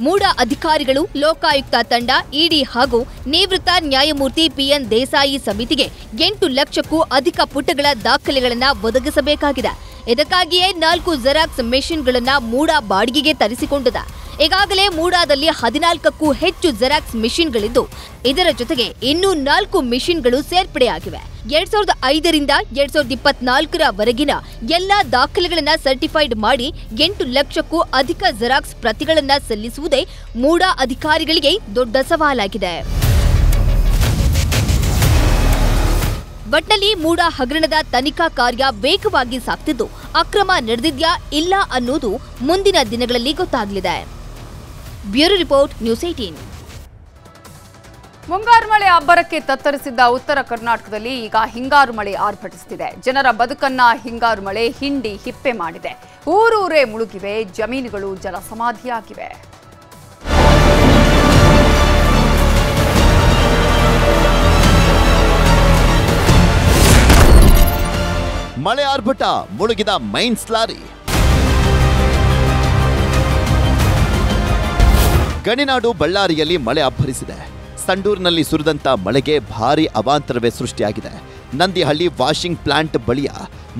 ಮೂಡ ಅಧಿಕಾರಿಗಳು, ಲೋಕಾಯುಕ್ತ ತಂಡ, ಇಡಿ ಹಾಗೂ ನಿವೃತ್ತ ನ್ಯಾಯಮೂರ್ತಿ ಪಿಎನ್ ದೇಸಾಯಿ ಸಮಿತಿಗೆ ಎಂಟು ಲಕ್ಷಕ್ಕೂ ಅಧಿಕ ಪುಟಗಳ ದಾಖಲೆಗಳನ್ನು ಒದಗಿಸಬೇಕಾಗಿದೆ. ಇದಕ್ಕಾಗಿಯೇ ನಾಲ್ಕು ಜೆರಾಕ್ಸ್ ಮೆಷಿನ್ಗಳನ್ನು ಮೂಡ ಬಾಡಿಗೆಗೆ ತರಿಸಿಕೊಂಡಿದೆ. ಈಗಾಗಲೇ ಮೂಡಾದಲ್ಲಿ ಹದಿನಾಲ್ಕಕ್ಕೂ ಹೆಚ್ಚು ಜೆರಾಕ್ಸ್ ಮಿಷಿನ್ಗಳಿದ್ದು, ಇದರ ಜೊತೆಗೆ ಇನ್ನೂ ನಾಲ್ಕು ಮಿಷಿನ್ಗಳು ಸೇರ್ಪಡೆಯಾಗಿವೆ. ಎರಡ್ ಸಾವಿರದ ಐದರಿಂದ ಎರಡ್ ಸಾವಿರದ ಇಪ್ಪತ್ನಾಲ್ಕರ ವರೆಗಿನ ಎಲ್ಲಾ ದಾಖಲೆಗಳನ್ನ ಸರ್ಟಿಫೈಡ್ ಮಾಡಿ ಎಂಟು ಲಕ್ಷಕ್ಕೂ ಅಧಿಕ ಜೆರಾಕ್ಸ್ ಪ್ರತಿಗಳನ್ನು ಸಲ್ಲಿಸುವುದೇ ಮೂಡಾ ಅಧಿಕಾರಿಗಳಿಗೆ ದೊಡ್ಡ ಸವಾಲಾಗಿದೆ. ಒಟ್ನಲ್ಲಿ ಮೂಡಾ ಹಗರಣದ ತನಿಖಾ ಕಾರ್ಯ ವೇಗವಾಗಿ ಸಾಗ್ತಿದ್ದು, ಅಕ್ರಮ ನಡೆದಿದ್ಯಾ ಇಲ್ಲ ಅನ್ನೋದು ಮುಂದಿನ ದಿನಗಳಲ್ಲಿ ಗೊತ್ತಾಗಲಿದೆ. ಬ್ಯೂರೋ ರಿಪೋರ್ಟ್ ನ್ಯೂಸ್ ಏಟೀನ್ ಮುಂಗಾರು ಮಳೆ ಅಬ್ಬರಕ್ಕೆ ತತ್ತರಿಸಿದ್ದ ಉತ್ತರ ಕರ್ನಾಟಕದಲ್ಲಿ ಈಗ ಹಿಂಗಾರು ಮಳೆ ಆರ್ಭಟಿಸುತ್ತಿದೆ. ಜನರ ಬದುಕನ್ನ ಹಿಂಗಾರು ಮಳೆ ಹಿಂಡಿ ಹಿಪ್ಪೆ ಮಾಡಿದೆ. ಊರೂರೇ ಮುಳುಗಿವೆ ಜಮೀನುಗಳು ಜಲಸಮಾಧಿಯಾಗಿವೆ. ಮಳೆ ಆರ್ಭಟ ಮುಳುಗಿದ ಮೈನ್ಸ್ ಲಾರಿ. ಗಣಿನಾಡು ಬಳ್ಳಾರಿಯಲ್ಲಿ ಮಳೆ ಅಬ್ಬರಿಸಿದೆ. ಸಂಡೂರಿನಲ್ಲಿ ಸುರಿದಂತ ಮಳೆಗೆ ಭಾರಿ ಅವಾಂತರವೇ ಸೃಷ್ಟಿಯಾಗಿದೆ. ನಂದಿಹಳ್ಳಿ ವಾಷಿಂಗ್ ಪ್ಲಾಂಟ್ ಬಳಿಯ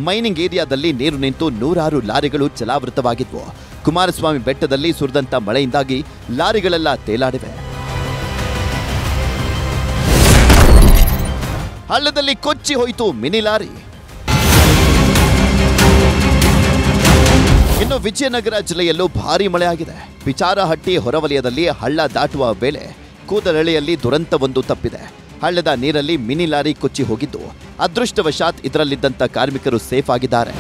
ಮೈನಿಂಗ್ ಏರಿಯಾದಲ್ಲಿ ನೀರು ನಿಂತು ನೂರಾರು ಲಾರಿಗಳು ಜಲಾವೃತವಾಗಿದ್ವು. ಕುಮಾರಸ್ವಾಮಿ ಬೆಟ್ಟದಲ್ಲಿ ಸುರಿದಂತ ಮಳೆಯಿಂದಾಗಿ ಲಾರಿಗಳೆಲ್ಲ ತೇಲಾಡಿವೆ. ಹಳ್ಳದಲ್ಲಿ ಕೊಚ್ಚಿ ಹೋಯಿತು ಮಿನಿ ಲಾರಿ. ವಿಜಯನಗರ ಜಿಲ್ಲೆಯಲ್ಲೂ ಭಾರಿ ಮಳೆಯಾಗಿದೆ. ವಿಚಾರಹಟ್ಟಿ ಹೊರವಲಯದಲ್ಲಿ ಹಳ್ಳ ದಾಟುವ ವೇಳೆ ಕೂದಲೆಳೆಯಲ್ಲಿ ದುರಂತವೊಂದು ತಪ್ಪಿದೆ. ಹಳ್ಳದ ನೀರಲ್ಲಿ ಮಿನಿ ಲಾರಿ ಕೊಚ್ಚಿ ಹೋಗಿದ್ದು, ಅದೃಷ್ಟವಶಾತ್ ಇದರಲ್ಲಿದ್ದಂಥ ಕಾರ್ಮಿಕರು ಸೇಫ್ ಆಗಿದ್ದಾರೆ.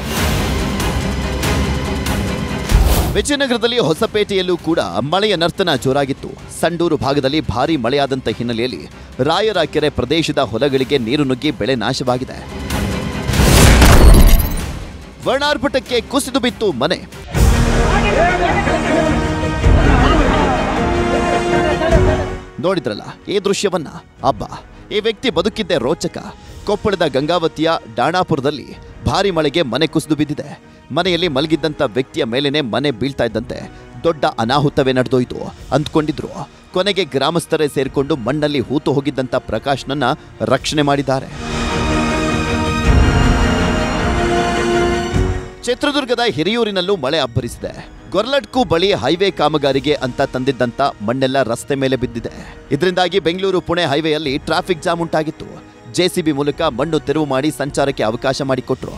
ವಿಜಯನಗರದಲ್ಲಿ ಹೊಸಪೇಟೆಯಲ್ಲೂ ಕೂಡ ಮಳೆಯ ನರ್ತನ ಜೋರಾಗಿತ್ತು. ಸಂಡೂರು ಭಾಗದಲ್ಲಿ ಭಾರಿ ಮಳೆಯಾದಂಥ ಹಿನ್ನೆಲೆಯಲ್ಲಿ ರಾಯರ ಕೆರೆ ಪ್ರದೇಶದ ಹೊಲಗಳಿಗೆ ನೀರು ನುಗ್ಗಿ ಬೆಳೆ ನಾಶವಾಗಿದೆ. ವರ್ಣಾರ್ಭಟಕ್ಕೆ ಕುಸಿದು ಬಿತ್ತು ಮನೆ. ನೋಡಿದ್ರಲ್ಲ, ಈ ದೃಶ್ಯವನ್ನ? ಅಬ್ಬ, ಈ ವ್ಯಕ್ತಿ ಬದುಕಿದ್ದೇ ರೋಚಕ. ಕೊಪ್ಪಳದ ಗಂಗಾವತಿಯ ಡಾಣಾಪುರದಲ್ಲಿ ಭಾರಿ ಮಳೆಗೆ ಮನೆ ಕುಸಿದು ಬಿದ್ದಿದೆ. ಮನೆಯಲ್ಲಿ ಮಲಗಿದ್ದಂಥ ವ್ಯಕ್ತಿಯ ಮೇಲೇನೆ ಮನೆ ಬೀಳ್ತಾ ಇದ್ದಂತೆ ದೊಡ್ಡ ಅನಾಹುತವೇ ನಡೆದೋಯ್ತು ಅಂದ್ಕೊಂಡಿದ್ರು. ಕೊನೆಗೆ ಗ್ರಾಮಸ್ಥರೇ ಸೇರಿಕೊಂಡು ಮಣ್ಣಲ್ಲಿ ಹೂತು ಹೋಗಿದ್ದಂಥ ಪ್ರಕಾಶ್ನನ್ನ ರಕ್ಷಣೆ ಮಾಡಿದ್ದಾರೆ. ಚಿತ್ರದುರ್ಗದ ಹಿರಿಯೂರಿನಲ್ಲೂ ಮಳೆ ಅಬ್ಬರಿಸಿದೆ. ಗೊರ್ಲಟ್ಕು ಬಳಿ ಹೈವೇ ಕಾಮಗಾರಿಗೆ ಅಂತ ತಂದಿದ್ದಂತ ಮಣ್ಣೆಲ್ಲ ರಸ್ತೆ ಮೇಲೆ ಬಿದ್ದಿದೆ. ಇದರಿಂದಾಗಿ ಬೆಂಗಳೂರು ಪುಣೆ ಹೈವೇಯಲ್ಲಿ ಟ್ರಾಫಿಕ್ ಜಾಮ್ ಉಂಟಾಗಿತ್ತು. ಜೆಸಿಬಿ ಮೂಲಕ ಮಣ್ಣು ತೆರವು ಮಾಡಿ ಸಂಚಾರಕ್ಕೆ ಅವಕಾಶ ಮಾಡಿಕೊಟ್ರು.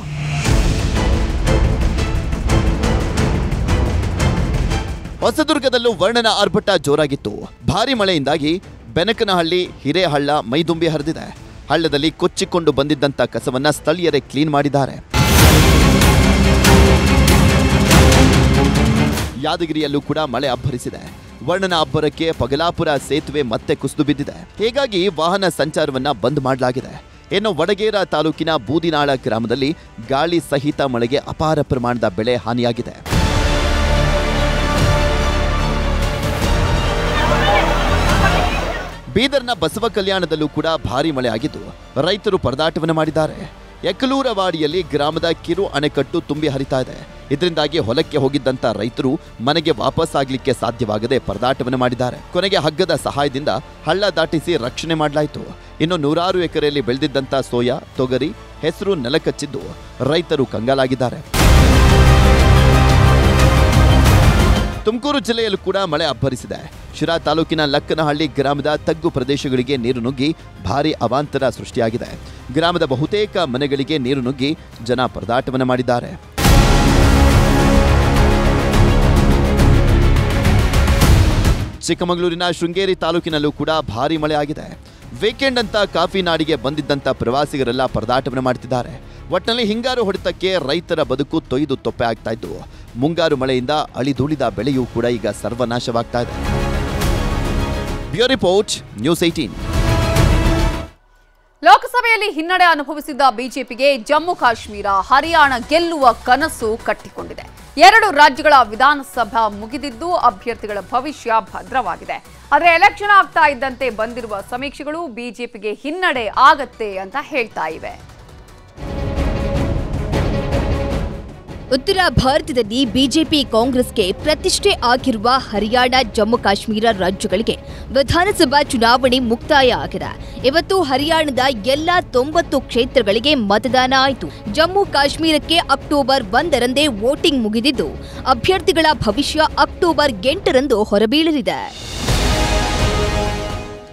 ಹೊಸದುರ್ಗದಲ್ಲೂ ವರ್ಣನ ಆರ್ಭಟ ಜೋರಾಗಿತ್ತು. ಭಾರಿ ಮಳೆಯಿಂದಾಗಿ ಬೆನಕನಹಳ್ಳಿ, ಹಿರೇಹಳ್ಳ ಮೈದುಂಬಿ ಹರಿದಿದೆ. ಹಳ್ಳದಲ್ಲಿ ಕೊಚ್ಚಿಕೊಂಡು ಬಂದಿದ್ದಂತ ಕಸವನ್ನ ಸ್ಥಳೀಯರೇ ಕ್ಲೀನ್ ಮಾಡಿದ್ದಾರೆ. ಯಾದಗಿರಿಯಲ್ಲೂ ಕೂಡ ಮಳೆ ಅಬ್ಬರಿಸಿದೆ. ವರ್ಣನ ಅಬ್ಬರಕ್ಕೆ ಪಗಲಾಪುರ ಸೇತುವೆ ಮತ್ತೆ ಕುಸಿದು ಬಿದ್ದಿದೆ. ಹೀಗಾಗಿ ವಾಹನ ಸಂಚಾರವನ್ನ ಬಂದ್ ಮಾಡಲಾಗಿದೆ. ಇನ್ನು ವಡಗೇರ ತಾಲೂಕಿನ ಬೂದಿನಾಳ ಗ್ರಾಮದಲ್ಲಿ ಗಾಳಿ ಸಹಿತ ಮಳೆಗೆ ಅಪಾರ ಪ್ರಮಾಣದ ಬೆಳೆ ಹಾನಿಯಾಗಿದೆ. ಬೀದರ್ನ ಬಸವ ಕಲ್ಯಾಣದಲ್ಲೂ ಕೂಡ ಭಾರಿ ಮಳೆ ಆಗಿದ್ದು ರೈತರು ಪರದಾಟವನ್ನು ಮಾಡಿದ್ದಾರೆ. ಎಕ್ಕಲೂರವಾಡಿಯಲ್ಲಿ ಗ್ರಾಮದ ಕಿರು ಅಣೆಕಟ್ಟು ತುಂಬಿ ಹರಿತಾ ಇದೆ. ಇದರಿಂದಾಗಿ ಹೊಲಕ್ಕೆ ಹೋಗಿದ್ದಂತ ರೈತರು ಮನೆಗೆ ವಾಪಸ್ ಆಗ್ಲಿಕ್ಕೆ ಸಾಧ್ಯವಾಗದೆ ಪರದಾಟವನ್ನು ಮಾಡಿದ್ದಾರೆ. ಕೊನೆಗೆ ಹಗ್ಗದ ಸಹಾಯದಿಂದ ಹಳ್ಳ ದಾಟಿಸಿ ರಕ್ಷಣೆ ಮಾಡಲಾಯಿತು. ಇನ್ನು ನೂರಾರು ಎಕರೆಯಲ್ಲಿ ಬೆಳೆದಿದ್ದಂತ ಸೋಯಾ, ತೊಗರಿ, ಹೆಸರು ನೆಲಕಚ್ಚಿದ್ದು ರೈತರು ಕಂಗಾಲಾಗಿದ್ದಾರೆ. ತುಮಕೂರು ಜಿಲ್ಲೆಯಲ್ಲೂ ಕೂಡ ಮಳೆ ಅಬ್ಬರಿಸಿದೆ. ಶಿರಾ ತಾಲೂಕಿನ ಲಕ್ಕನಹಳ್ಳಿ ಗ್ರಾಮದ ತಗ್ಗು ಪ್ರದೇಶಗಳಿಗೆ ನೀರು ನುಗ್ಗಿ ಭಾರಿ ಅವಾಂತರ ಸೃಷ್ಟಿಯಾಗಿದೆ. ಗ್ರಾಮದ ಬಹುತೇಕ ಮನೆಗಳಿಗೆ ನೀರು ನುಗ್ಗಿ ಜನ ಪರದಾಟವನ್ನು ಮಾಡಿದ್ದಾರೆ. ಚಿಕ್ಕಮಗಳೂರಿನ ಶೃಂಗೇರಿ ತಾಲೂಕಿನಲ್ಲೂ ಕೂಡ ಭಾರಿ ಮಳೆ ಆಗಿದೆ. ವೀಕೆಂಡ್ ಅಂತ ಕಾಫಿ ನಾಡಿಗೆ ಬಂದಿದ್ದಂತ ಪ್ರವಾಸಿಗರೆಲ್ಲ ಪರದಾಟವನ್ನು ಮಾಡ್ತಿದ್ದಾರೆ. ಒಟ್ಟಿನಲ್ಲಿ ಹಿಂಗಾರು ಹೊಡೆತಕ್ಕೆ ರೈತರ ಬದುಕು ತೊಯ್ದು ತೊಪ್ಪೆ ಆಗ್ತಾ ಇದ್ದು ಮುಂಗಾರು ಮಳೆಯಿಂದ ಅಳಿದುಳಿದ ಬೆಳೆಯೂ ಕೂಡ ಈಗ ಸರ್ವನಾಶವಾಗ್ತಾ ಇದೆ. ರಿಪೋರ್ಟ್, ನ್ಯೂಸ್ ಏಟೀನ್ ಲೋಕಸಭೆಯಲ್ಲಿ ಹಿನ್ನಡೆ ಅನುಭವಿಸಿದ್ದ ಬಿಜೆಪಿಗೆ ಜಮ್ಮು ಕಾಶ್ಮೀರ ಹರಿಯಾಣ ಗೆಲ್ಲುವ ಕನಸು ಕಟ್ಟಿಕೊಂಡಿದೆ. ಎರಡು ರಾಜ್ಯಗಳ ವಿಧಾನಸಭಾ ಮುಗಿದಿದ್ದು ಅಭ್ಯರ್ಥಿಗಳ ಭವಿಷ್ಯ ಭದ್ರವಾಗಿದೆ. ಆದರೆ ಎಲೆಕ್ಷನ್ ಆಗ್ತಾ ಇದ್ದಂತೆ ಬಂದಿರುವ ಸಮೀಕ್ಷೆಗಳು ಬಿಜೆಪಿಗೆ ಹಿನ್ನಡೆ ಆಗತ್ತೆ ಅಂತ ಹೇಳ್ತಾ ಇವೆ. ಉತ್ತರ ಭಾರತದಲ್ಲಿ ಬಿಜೆಪಿ ಕಾಂಗ್ರೆಸ್ಗೆ ಪ್ರತಿಷ್ಠೆ ಆಗಿರುವ ಹರಿಯಾಣ, ಜಮ್ಮು ಕಾಶ್ಮೀರ ರಾಜ್ಯಗಳಿಗೆ ವಿಧಾನಸಭಾ ಚುನಾವಣೆ ಮುಕ್ತಾಯ ಆಗಿದೆ. ಇವತ್ತು ಹರಿಯಾಣದ ಎಲ್ಲಾ ತೊಂಬತ್ತು ಕ್ಷೇತ್ರಗಳಿಗೆ ಮತದಾನ ಆಯಿತು. ಜಮ್ಮು ಕಾಶ್ಮೀರಕ್ಕೆ ಅಕ್ಟೋಬರ್ ಒಂದರಂದೇ ವೋಟಿಂಗ್ ಮುಗಿದಿದ್ದು, ಅಭ್ಯರ್ಥಿಗಳ ಭವಿಷ್ಯ ಅಕ್ಟೋಬರ್ ಎಂಟರಂದು ಹೊರಬೀಳಲಿದೆ.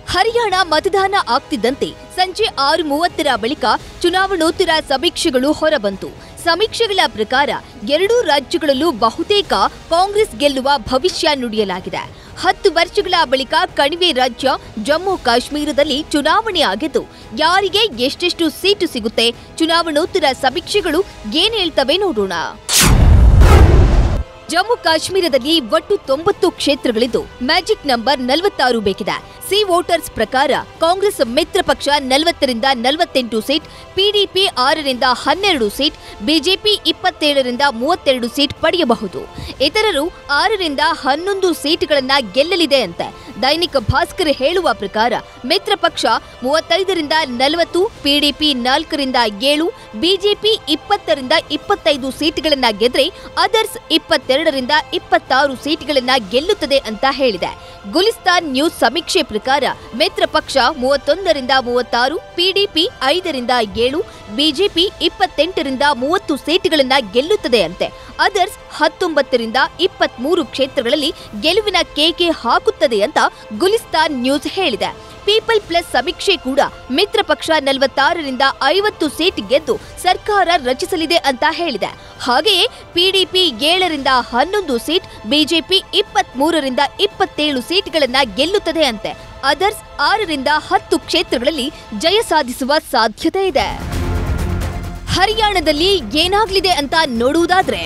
ಹರಿಯಾಣ ಮತದಾನ ಆಗ್ತಿದ್ದಂತೆ ಸಂಜೆ ಆರು ಮೂವತ್ತರ ಬಳಿಕ ಚುನಾವಣೋತ್ತರ ಸಮೀಕ್ಷೆಗಳು ಹೊರಬಂತು. ಸಮೀಕ್ಷೆಗಳ ಪ್ರಕಾರ ಎರಡೂ ರಾಜ್ಯಗಳಲ್ಲೂ ಬಹುತೇಕ ಕಾಂಗ್ರೆಸ್ ಗೆಲ್ಲುವ ಭವಿಷ್ಯ ನುಡಿಯಲಾಗಿದೆ. ಹತ್ತು ವರ್ಷಗಳ ಬಳಿಕ ಕಣಿವೆ ರಾಜ್ಯ ಜಮ್ಮು ಕಾಶ್ಮೀರದಲ್ಲಿ ಚುನಾವಣೆ ಆಗಿದ್ದು, ಯಾರಿಗೆ ಎಷ್ಟೆಷ್ಟು ಸೀಟು ಸಿಗುತ್ತೆ, ಚುನಾವಣೋತ್ತರ ಸಮೀಕ್ಷೆಗಳು ಏನು ಹೇಳ್ತವೆ ನೋಡೋಣ. ಜಮ್ಮು ಕಾಶ್ಮೀರದಲ್ಲಿ ಒಟ್ಟು ತೊಂಬತ್ತು ಕ್ಷೇತ್ರಗಳಿದ್ದು ಮ್ಯಾಜಿಕ್ ನಂಬರ್ ನಲವತ್ತಾರು ಬೇಕಿದೆ. ಸಿ ವೋಟರ್ಸ್ ಪ್ರಕಾರ ಕಾಂಗ್ರೆಸ್ ಮಿತ್ರ ಪಕ್ಷ ನಲವತ್ತರಿಂದ ನಲವತ್ತೆಂಟು ಸೀಟ್ ಪಿಡಿಪಿ ಆರರಿಂದ ಹನ್ನೆರಡು ಸೀಟ್, ಬಿಜೆಪಿ ಇಪ್ಪತ್ತೇಳರಿಂದ ಮೂವತ್ತೆರಡು ಸೀಟ್ ಪಡೆಯಬಹುದು. ಇತರರು ಆರರಿಂದ ಹನ್ನೊಂದು ಸೀಟ್ಗಳನ್ನ ಗೆಲ್ಲಲಿದೆ ಅಂತೆ. ದೈನಿಕ ಭಾಸ್ಕರ್ ಹೇಳುವ ಪ್ರಕಾರ ಮಿತ್ರ ಪಕ್ಷ ಮೂವತ್ತೈದರಿಂದ ನಲವತ್ತು ಪಿಡಿಪಿ ನಾಲ್ಕರಿಂದ ಏಳು, ಬಿಜೆಪಿ ಇಪ್ಪತ್ತರಿಂದ ಇಪ್ಪತ್ತೈದು ಸೀಟ್ಗಳನ್ನ ಗೆದ್ರೆ ಅದರ್ಸ್ ಇಪ್ಪತ್ತೆರಡರಿಂದ ಇಪ್ಪತ್ತಾರು ಸೀಟ್ಗಳನ್ನ ಗೆಲ್ಲುತ್ತದೆ ಅಂತ ಹೇಳಿದೆ. ಗುಲಿಸ್ತಾನ್ ನ್ಯೂಸ್ ಸಮೀಕ್ಷೆ ಪ್ರಕಾರ, ಮಿತ್ರ ಪಕ್ಷ ಮೂವತ್ತೊಂದರಿಂದ ಮೂವತ್ತಾರು ಪಿಡಿಪಿ ಐದರಿಂದ ಏಳು ಬಿಜೆಪಿ ಇಪ್ಪತ್ತೆಂಟರಿಂದ ಮೂವತ್ತು ಸೀಟ್ಗಳನ್ನ ಗೆಲ್ಲುತ್ತದೆ ಅಂತೆ. ಅದರ್ಸ್ ಹತ್ತೊಂಬತ್ತರಿಂದ ಇಪ್ಪತ್ಮೂರು ಕ್ಷೇತ್ರಗಳಲ್ಲಿ ಗೆಲುವಿನ ಕೇಕೆ ಹಾಕುತ್ತದೆ ಅಂತ ಗುಲಿಸ್ತಾನ್ ನ್ಯೂಸ್ ಹೇಳಿದೆ. ಪೀಪಲ್ ಪ್ಲಸ್ ಸಮೀಕ್ಷೆ ಕೂಡ ಮಿತ್ರ ಪಕ್ಷ ನಲವತ್ತಾರರಿಂದ ಐವತ್ತು ಸೀಟ್ ಗೆದ್ದು ಸರ್ಕಾರ ರಚಿಸಲಿದೆ ಅಂತ ಹೇಳಿದೆ. ಹಾಗೆಯೇ ಪಿಡಿಪಿ ಏಳರಿಂದ ಹನ್ನೊಂದು ಸೀಟ್, ಬಿಜೆಪಿ ಇಪ್ಪತ್ತ್ ಮೂರರಿಂದ ಇಪ್ಪತ್ತೇಳು ಸೀಟ್ಗಳನ್ನ ಗೆಲ್ಲುತ್ತದೆ ಅಂತೆ. ಅದರ್ಸ್ ಆರರಿಂದ ಹತ್ತು ಕ್ಷೇತ್ರಗಳಲ್ಲಿ ಜಯ ಸಾಧಿಸುವ ಸಾಧ್ಯತೆ ಇದೆ. ಹರಿಯಾಣದಲ್ಲಿ ಏನಾಗ್ಲಿದೆ ಅಂತ ನೋಡುವುದಾದ್ರೆ,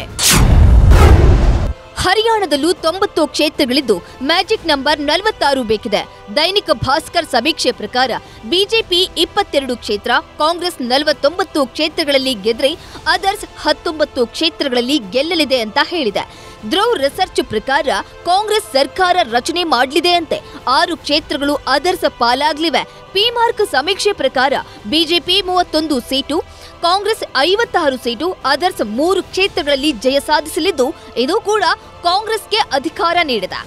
ಹರಿಯಾಣದಲ್ಲೂ ತೊಂಬತ್ತು ಕ್ಷೇತ್ರಗಳಿದ್ದು ಮ್ಯಾಜಿಕ್ ನಂಬರ್ ನಲವತ್ತಾರು ಬೇಕಿದೆ. ದೈನಿಕ ಭಾಸ್ಕರ್ ಸಮೀಕ್ಷೆ ಪ್ರಕಾರ ಬಿಜೆಪಿ ಇಪ್ಪತ್ತೆರಡು ಕ್ಷೇತ್ರ, ಕಾಂಗ್ರೆಸ್ ನಲವತ್ತೊಂಬತ್ತು ಕ್ಷೇತ್ರಗಳಲ್ಲಿ ಗೆದ್ರೆ ಅದರ್ಸ್ ಹತ್ತೊಂಬತ್ತು ಕ್ಷೇತ್ರಗಳಲ್ಲಿ ಗೆಲ್ಲಲಿದೆ ಅಂತ ಹೇಳಿದೆ. ಧ್ರುವ್ ರಿಸರ್ಚ್ ಪ್ರಕಾರ ಕಾಂಗ್ರೆಸ್ ಸರ್ಕಾರ ರಚನೆ ಮಾಡಲಿದೆ ಅಂತೆ. ಆರು ಕ್ಷೇತ್ರಗಳು ಅದರ್ಸ್ ಪಾಲಾಗ್ಲಿವೆ. ಪಿ ಮಾರ್ಕ್ ಸಮೀಕ್ಷೆ ಪ್ರಕಾರ ಬಿಜೆಪಿ ಮೂವತ್ತೊಂದು ಸೀಟು, ಕಾಂಗ್ರೆಸ್ ಐವತ್ತಾರು ಸೀಟು, ಅದರ್ಸ್ ಮೂರು ಕ್ಷೇತ್ರಗಳಲ್ಲಿ ಜಯ ಸಾಧಿಸಲಿದ್ದು, ಇದು ಕೂಡ ಕಾಂಗ್ರೆಸ್ಗೆ ಅಧಿಕಾರ ನೀಡಿದೆ.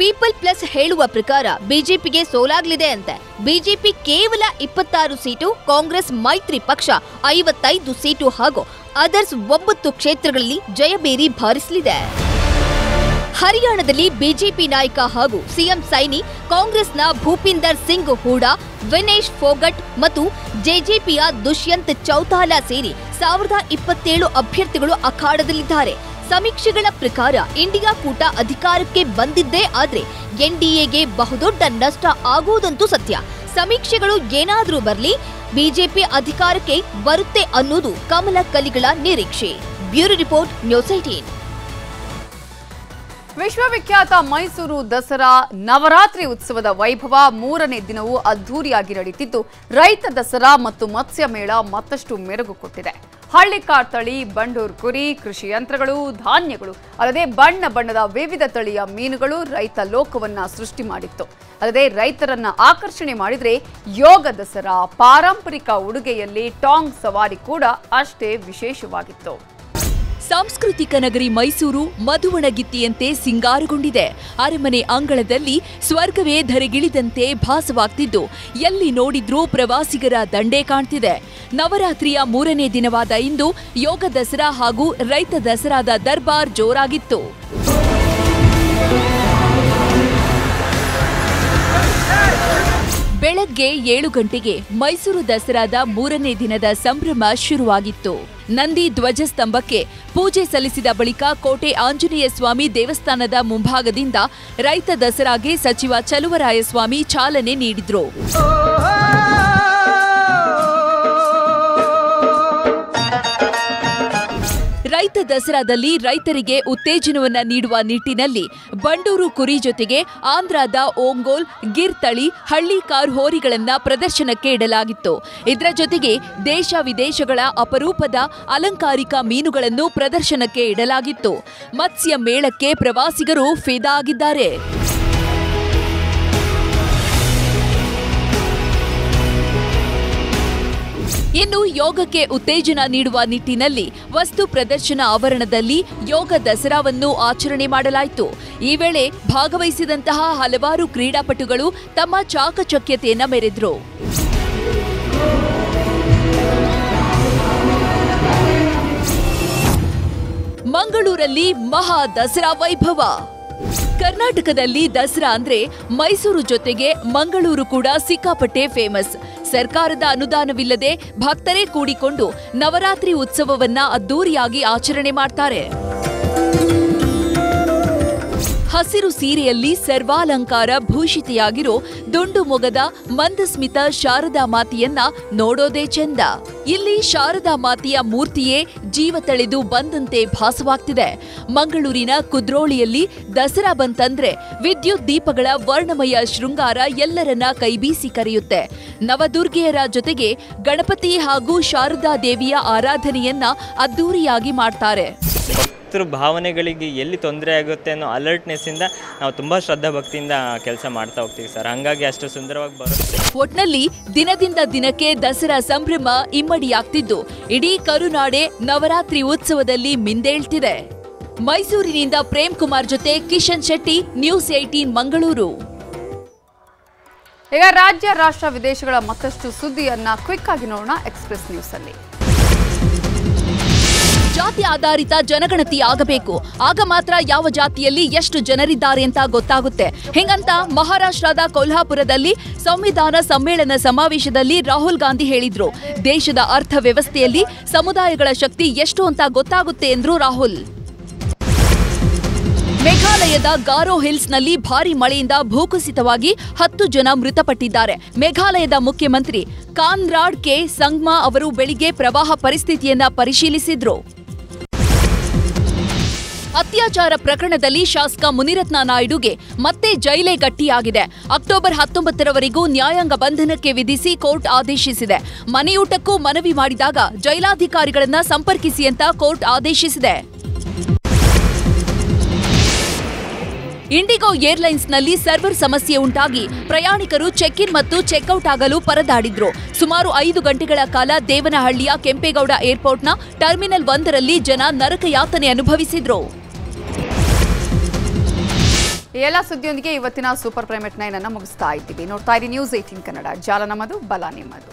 ಪೀಪಲ್ ಪ್ಲಸ್ ಹೇಳುವ ಪ್ರಕಾರ ಬಿಜೆಪಿಗೆ ಸೋಲಾಗಲಿದೆ ಅಂತೆ. ಬಿಜೆಪಿ ಕೇವಲ ಇಪ್ಪತ್ತಾರು ಸೀಟು, ಕಾಂಗ್ರೆಸ್ ಮೈತ್ರಿ ಪಕ್ಷ ಐವತ್ತೈದು ಸೀಟು ಹಾಗೂ ಅದರ್ಸ್ ಒಂಬತ್ತು ಕ್ಷೇತ್ರಗಳಲ್ಲಿ ಜಯಬೇರಿ ಬಾರಿಸಲಿದೆ ಹರಿಯಾಣದಲ್ಲಿ ಬಿಜೆಪಿ ನಾಯಕ ಹಾಗೂ ಸಿಎಂ ಸೈನಿ, ಕಾಂಗ್ರೆಸ್ನ ಭೂಪಿಂದರ್ ಸಿಂಗ್ ಹೂಡಾ, ವಿನೇಶ್ ಫೋಗಟ್ ಮತ್ತು ಜೆಜೆಪಿಯ ದುಷ್ಯಂತ್ ಚೌತಾಲಾ ಸೇರಿ ಸಾವಿರದ ಇಪ್ಪತ್ತೇಳು ಅಭ್ಯರ್ಥಿಗಳು ಅಖಾಡದಲ್ಲಿದ್ದಾರೆ. ಸಮೀಕ್ಷೆಗಳ ಪ್ರಕಾರ ಇಂಡಿಯಾ ಕೂಟ ಅಧಿಕಾರಕ್ಕೆ ಬಂದಿದ್ದೇ ಆದರೆ ಎನ್ಡಿಎಗೆ ಬಹುದೊಡ್ಡ ನಷ್ಟ ಆಗುವುದಂತೂ ಸತ್ಯ. ಸಮೀಕ್ಷೆಗಳು ಏನಾದರೂ ಬರಲಿ, ಬಿಜೆಪಿ ಅಧಿಕಾರಕ್ಕೆ ಬರುತ್ತೆ ಅನ್ನೋದು ಕಮಲ ಕಲಿಗಳ ನಿರೀಕ್ಷೆ. ಬ್ಯೂರೋ ರಿಪೋರ್ಟ್, ನ್ಯೂಸ್ ಏಟೀನ್ ವಿಶ್ವವಿಖ್ಯಾತ ಮೈಸೂರು ದಸರಾ ನವರಾತ್ರಿ ಉತ್ಸವದ ವೈಭವ ಮೂರನೇ ದಿನವೂ ಅದ್ಧೂರಿಯಾಗಿ ನಡೆಯುತ್ತಿದ್ದು ರೈತ ದಸರಾ ಮತ್ತು ಮತ್ಸ್ಯ ಮೇಳ ಮತ್ತಷ್ಟು ಮೆರುಗು ಕೊಟ್ಟಿದೆ. ಹಳ್ಳಿಕಾರ್ ತಳಿ ಬಂಡೂರು ಕುರಿ, ಕೃಷಿ ಯಂತ್ರಗಳು, ಧಾನ್ಯಗಳು, ಅಲ್ಲದೆ ಬಣ್ಣ ಬಣ್ಣದ ವಿವಿಧ ತಳಿಯ ಮೀನುಗಳು ರೈತ ಲೋಕವನ್ನ ಸೃಷ್ಟಿ ಮಾಡಿತ್ತು. ಅಲ್ಲದೆ ರೈತರನ್ನ ಆಕರ್ಷಣೆ ಮಾಡಿದರೆ ಯೋಗ ದಸರಾ, ಪಾರಂಪರಿಕ ಉಡುಗೆಯಲ್ಲಿ ಟಾಂಗ್ ಸವಾರಿ ಕೂಡ ಅಷ್ಟೇ ವಿಶೇಷವಾಗಿತ್ತು. ಸಾಂಸ್ಕೃತಿಕ ನಗರಿ ಮೈಸೂರು ಮಧುವಣಗಿತ್ತಿಯಂತೆ ಸಿಂಗಾರಗೊಂಡಿದೆ. ಅರಮನೆ ಅಂಗಳದಲ್ಲಿ ಸ್ವರ್ಗವೇ ಧರೆಗಿಳಿದಂತೆ ಭಾಸವಾಗ್ತಿದ್ದು. ಎಲ್ಲಿ ನೋಡಿದ್ರೂ ಪ್ರವಾಸಿಗರ ದಂಡೆ ಕಾಣ್ತಿದೆ. ನವರಾತ್ರಿಯ ಮೂರನೇ ದಿನವಾದ ಇಂದು ಯೋಗ ದಸರಾ ಹಾಗೂ ರೈತ ದಸರಾದ ದರ್ಬಾರ್ ಜೋರಾಗಿತ್ತು. ಬೆಳಗ್ಗೆ ಏಳು ಗಂಟೆಗೆ ಮೈಸೂರು ದಸರಾದ ಮೂರನೇ ದಿನದ ಸಂಭ್ರಮ ಶುರುವಾಗಿತ್ತು. ನಂದಿ ಧ್ವಜಸ್ತಂಭಕ್ಕೆ ಪೂಜೆ ಸಲ್ಲಿಸಿದ ಬಳಿಕ ಕೋಟೆ ಆಂಜನೇಯ ಸ್ವಾಮಿ ದೇವಸ್ಥಾನದ ಮುಂಭಾಗದಿಂದ ರೈತ ದಸರಾಗೆ ಸಚಿವ ಚಲುವರಾಯಸ್ವಾಮಿ ಚಾಲನೆ ನೀಡಿದ್ರು. ರೈತ ದಸರಾದಲ್ಲಿ ರೈತರಿಗೆ ಉತ್ತೇಜನವನ್ನ ನೀಡುವ ನಿಟ್ಟಿನಲ್ಲಿ ಬಂಡೂರು ಕುರಿ ಜೊತೆಗೆ ಆಂಧ್ರದ ಓಂಗೋಲ್ ಗಿರ್ ತಳಿ ಹಳ್ಳಿ ಕಾರ್ ಹೋರಿಗಳನ್ನ ಪ್ರದರ್ಶನಕ್ಕೆ ಇಡಲಾಗಿತ್ತು. ಇದರ ಜೊತೆಗೆ ದೇಶ ವಿದೇಶಗಳ ಅಪರೂಪದ ಅಲಂಕಾರಿಕ ಮೀನುಗಳನ್ನು ಪ್ರದರ್ಶನಕ್ಕೆ ಇಡಲಾಗಿತ್ತು. ಮತ್ಸ್ಯ ಮೇಳಕ್ಕೆ ಪ್ರವಾಸಿಗರು ಫಿದಾ ಆಗಿದ್ದಾರೆ. ಇನ್ನು ಯೋಗಕ್ಕೆ ಉತ್ತೇಜನ ನೀಡುವ ನಿಟ್ಟಿನಲ್ಲಿ ವಸ್ತು ಪ್ರದರ್ಶನ ಆವರಣದಲ್ಲಿ ಯೋಗ ದಸರಾವನ್ನು ಆಚರಣೆ ಮಾಡಲಾಯಿತು. ಈ ವೇಳೆ ಭಾಗವಹಿಸಿದಂತಹ ಹಲವಾರು ಕ್ರೀಡಾಪಟುಗಳು ತಮ್ಮ ಚಾಕಚಕ್ಯತೆಯನ್ನು ಮೆರೆದರು. ಮಂಗಳೂರಲ್ಲಿ ಮಹಾ ದಸರಾ ವೈಭವ. ಕರ್ನಾಟಕದಲ್ಲಿ ದಸರಾ ಅಂದ್ರೆ ಮೈಸೂರು ಜೊತೆಗೆ ಮಂಗಳೂರು ಕೂಡ ಸಿಕ್ಕಾಪಟ್ಟೆ ಫೇಮಸ್ ಸರ್ಕಾರದ ಅನುದಾನವಿಲ್ಲದೆ ಭಕ್ತರೇ ಕೂಡಿಕೊಂಡು ನವರಾತ್ರಿ ಉತ್ಸವವನ್ನ ಅದ್ದೂರಿಯಾಗಿ ಆಚರಣೆ ಮಾಡ್ತಾರೆ. ಹಸಿರು ಸೀರೆಯಲ್ಲಿ ಸರ್ವಾಲಂಕಾರ ಭೂಷಿತೆಯಾಗಿರೋ ದುಂಡು ಮೊಗದ ಮಂದಸ್ಮಿತ ಶಾರದಾ ಮಾತೆಯನ್ನ ನೋಡೋದೇ ಚೆಂದ. ಇಲ್ಲಿ ಶಾರದಾ ಮಾತೆಯ ಮೂರ್ತಿಯೇ ಜೀವ ತಳೆದು ಬಂದಂತೆ ಭಾಸವಾಗ್ತಿದೆ. ಮಂಗಳೂರಿನ ಕುದ್ರೋಳಿಯಲ್ಲಿ ದಸರಾ ಬಂತಂದ್ರೆ ವಿದ್ಯುತ್ ದೀಪಗಳ ವರ್ಣಮಯ ಶೃಂಗಾರ ಎಲ್ಲರನ್ನ ಕೈಬೀಸಿ ಕರೆಯುತ್ತೆ. ನವದುರ್ಗೆಯರ ಜೊತೆಗೆ ಗಣಪತಿ ಹಾಗೂ ಶಾರದಾ ದೇವಿಯ ಆರಾಧನೆಯನ್ನ ಅದ್ದೂರಿಯಾಗಿ ಮಾಡ್ತಾರೆ. ಭಕ್ತರ ಭಾವನೆಗಳಿಗೆ ಎಲ್ಲಿ ತೊಂದರೆ ಆಗುತ್ತೆ ಅನ್ನೋ ಅಲರ್ಟ್ನೆಸ್ಸಿಂದ ನಾವು ತುಂಬ ಶ್ರದ್ಧಾ ಭಕ್ತಿಯಿಂದ ಕೆಲಸ ಮಾಡ್ತಾ ಹೋಗ್ತೀವಿ ಸರ್. ಹಾಗಾಗಿ ಅಷ್ಟು ಸುಂದರವಾಗಿ ಬರುತ್ತೆ. ಒಟ್ನಲ್ಲಿ ದಿನದಿಂದ ದಿನಕ್ಕೆ ದಸರಾ ಸಂಭ್ರಮ ಇಮ್ಮಡಿಯಾಗ್ತಿದ್ದು. ಇಡೀ ಕರುನಾಡೆ ನವರಾತ್ರಿ ಉತ್ಸವದಲ್ಲಿ ಮಿಂದೇಳ್ತಿದೆ. ಮೈಸೂರಿನಿಂದ ಪ್ರೇಮ್ ಕುಮಾರ್ ಜೊತೆ ಕಿಶನ್ ಶೆಟ್ಟಿ ನ್ಯೂಸ್ ಏಟೀನ್ ಮಂಗಳೂರು. ಈಗ ರಾಜ್ಯ ರಾಷ್ಟ್ರ ವಿದೇಶಗಳ ಮತ್ತಷ್ಟು ಸುದ್ದಿಯನ್ನ ಕ್ವಿಕ್ ಆಗಿ ನೋಡೋಣ ಎಕ್ಸ್ಪ್ರೆಸ್ ನ್ಯೂಸ್ ಅಲ್ಲಿ. ಜಾತಿ ಆಧಾರಿತ ಜನಗಣತಿ ಆಗಬೇಕು. ಆಗ ಮಾತ್ರ ಯಾವ ಜಾತಿಯಲ್ಲಿ ಎಷ್ಟು ಜನರಿದ್ದಾರೆ ಅಂತ ಗೊತ್ತಾಗುತ್ತೆ. ಹಿಂಗಂತ ಮಹಾರಾಷ್ಟ್ರದ ಕೊಲ್ಹಾಪುರದಲ್ಲಿ ಸಂವಿಧಾನ ಸಮ್ಮೇಳನ ಸಮಾವೇಶದಲ್ಲಿ ರಾಹುಲ್ ಗಾಂಧಿ ಹೇಳಿದ್ರು. ದೇಶದ ಅರ್ಥ ವ್ಯವಸ್ಥೆಯಲ್ಲಿ ಸಮುದಾಯಗಳ ಶಕ್ತಿ ಎಷ್ಟು ಅಂತ ಗೊತ್ತಾಗುತ್ತೆ ಎಂದ್ರು ರಾಹುಲ್. ಮೇಘಾಲಯದ ಗಾರೋ ಹಿಲ್ಸ್ನಲ್ಲಿ ಭಾರಿ ಮಳೆಯಿಂದ ಭೂಕುಸಿತವಾಗಿ ಹತ್ತು ಜನ ಮೃತಪಟ್ಟಿದ್ದಾರೆ. ಮೇಘಾಲಯದ ಮುಖ್ಯಮಂತ್ರಿ ಕಾನ್ರಾಡ್ ಕೆ. ಸಂಗ್ಮಾ ಅವರು ಬೆಳಿಗ್ಗೆ ಪ್ರವಾಹ ಪರಿಸ್ಥಿತಿಯನ್ನ ಪರಿಶೀಲಿಸಿದ್ರು. ಅತ್ಯಾಚಾರ ಪ್ರಕರಣದಲ್ಲಿ ಶಾಸಕ ಮುನಿರತ್ನ ನಾಯ್ಡುಗೆ ಮತ್ತೆ ಜೈಲೇ ಗಟ್ಟಿಯಾಗಿದೆ. ಅಕ್ಟೋಬರ್ ಹತ್ತೊಂಬತ್ತರವರೆಗೂ ನ್ಯಾಯಾಂಗ ಬಂಧನಕ್ಕೆ ವಿಧಿಸಿ ಕೋರ್ಟ್ ಆದೇಶಿಸಿದೆ. ಮನೆಯೂಟಕ್ಕೂ ಮನವಿ ಮಾಡಿದಾಗ ಜೈಲಾಧಿಕಾರಿಗಳನ್ನ ಸಂಪರ್ಕಿಸಿ ಅಂತ ಕೋರ್ಟ್ ಆದೇಶಿಸಿದೆ. ಇಂಡಿಗೋ ಏರ್ಲೈನ್ಸ್ನಲ್ಲಿ ಸರ್ವರ್ ಸಮಸ್ಯೆ ಉಂಟಾಗಿ ಪ್ರಯಾಣಿಕರು ಚೆಕ್ ಇನ್ ಮತ್ತು ಚೆಕ್ಔಟ್ ಆಗಲು ಪರದಾಡಿದ್ರು. ಸುಮಾರು ಐದು ಗಂಟೆಗಳ ಕಾಲ ದೇವನಹಳ್ಳಿಯ ಕೆಂಪೇಗೌಡ ಏರ್ಪೋರ್ಟ್ನ ಟರ್ಮಿನಲ್ ಒಂದರಲ್ಲಿ ಜನ ನರಕಯಾತನೆ ಅನುಭವಿಸಿದ್ರು. ಈ ಎಲ್ಲ ಸುದ್ದಿಯೊಂದಿಗೆ ಇವತ್ತಿನ ಸೂಪರ್ ಪ್ರೈಮೇಟ್ ನೈನ್ ಅನ್ನು ಮುಗಿಸ್ತಾ ಇದ್ದೀವಿ. ನೋಡ್ತಾ ಇರಿ ನ್ಯೂಸ್ ಏಟೀನ್ ಕನ್ನಡ. ಜಾಲ ನಮ್ಮದು, ಬಲ ನಿಮ್ಮದು.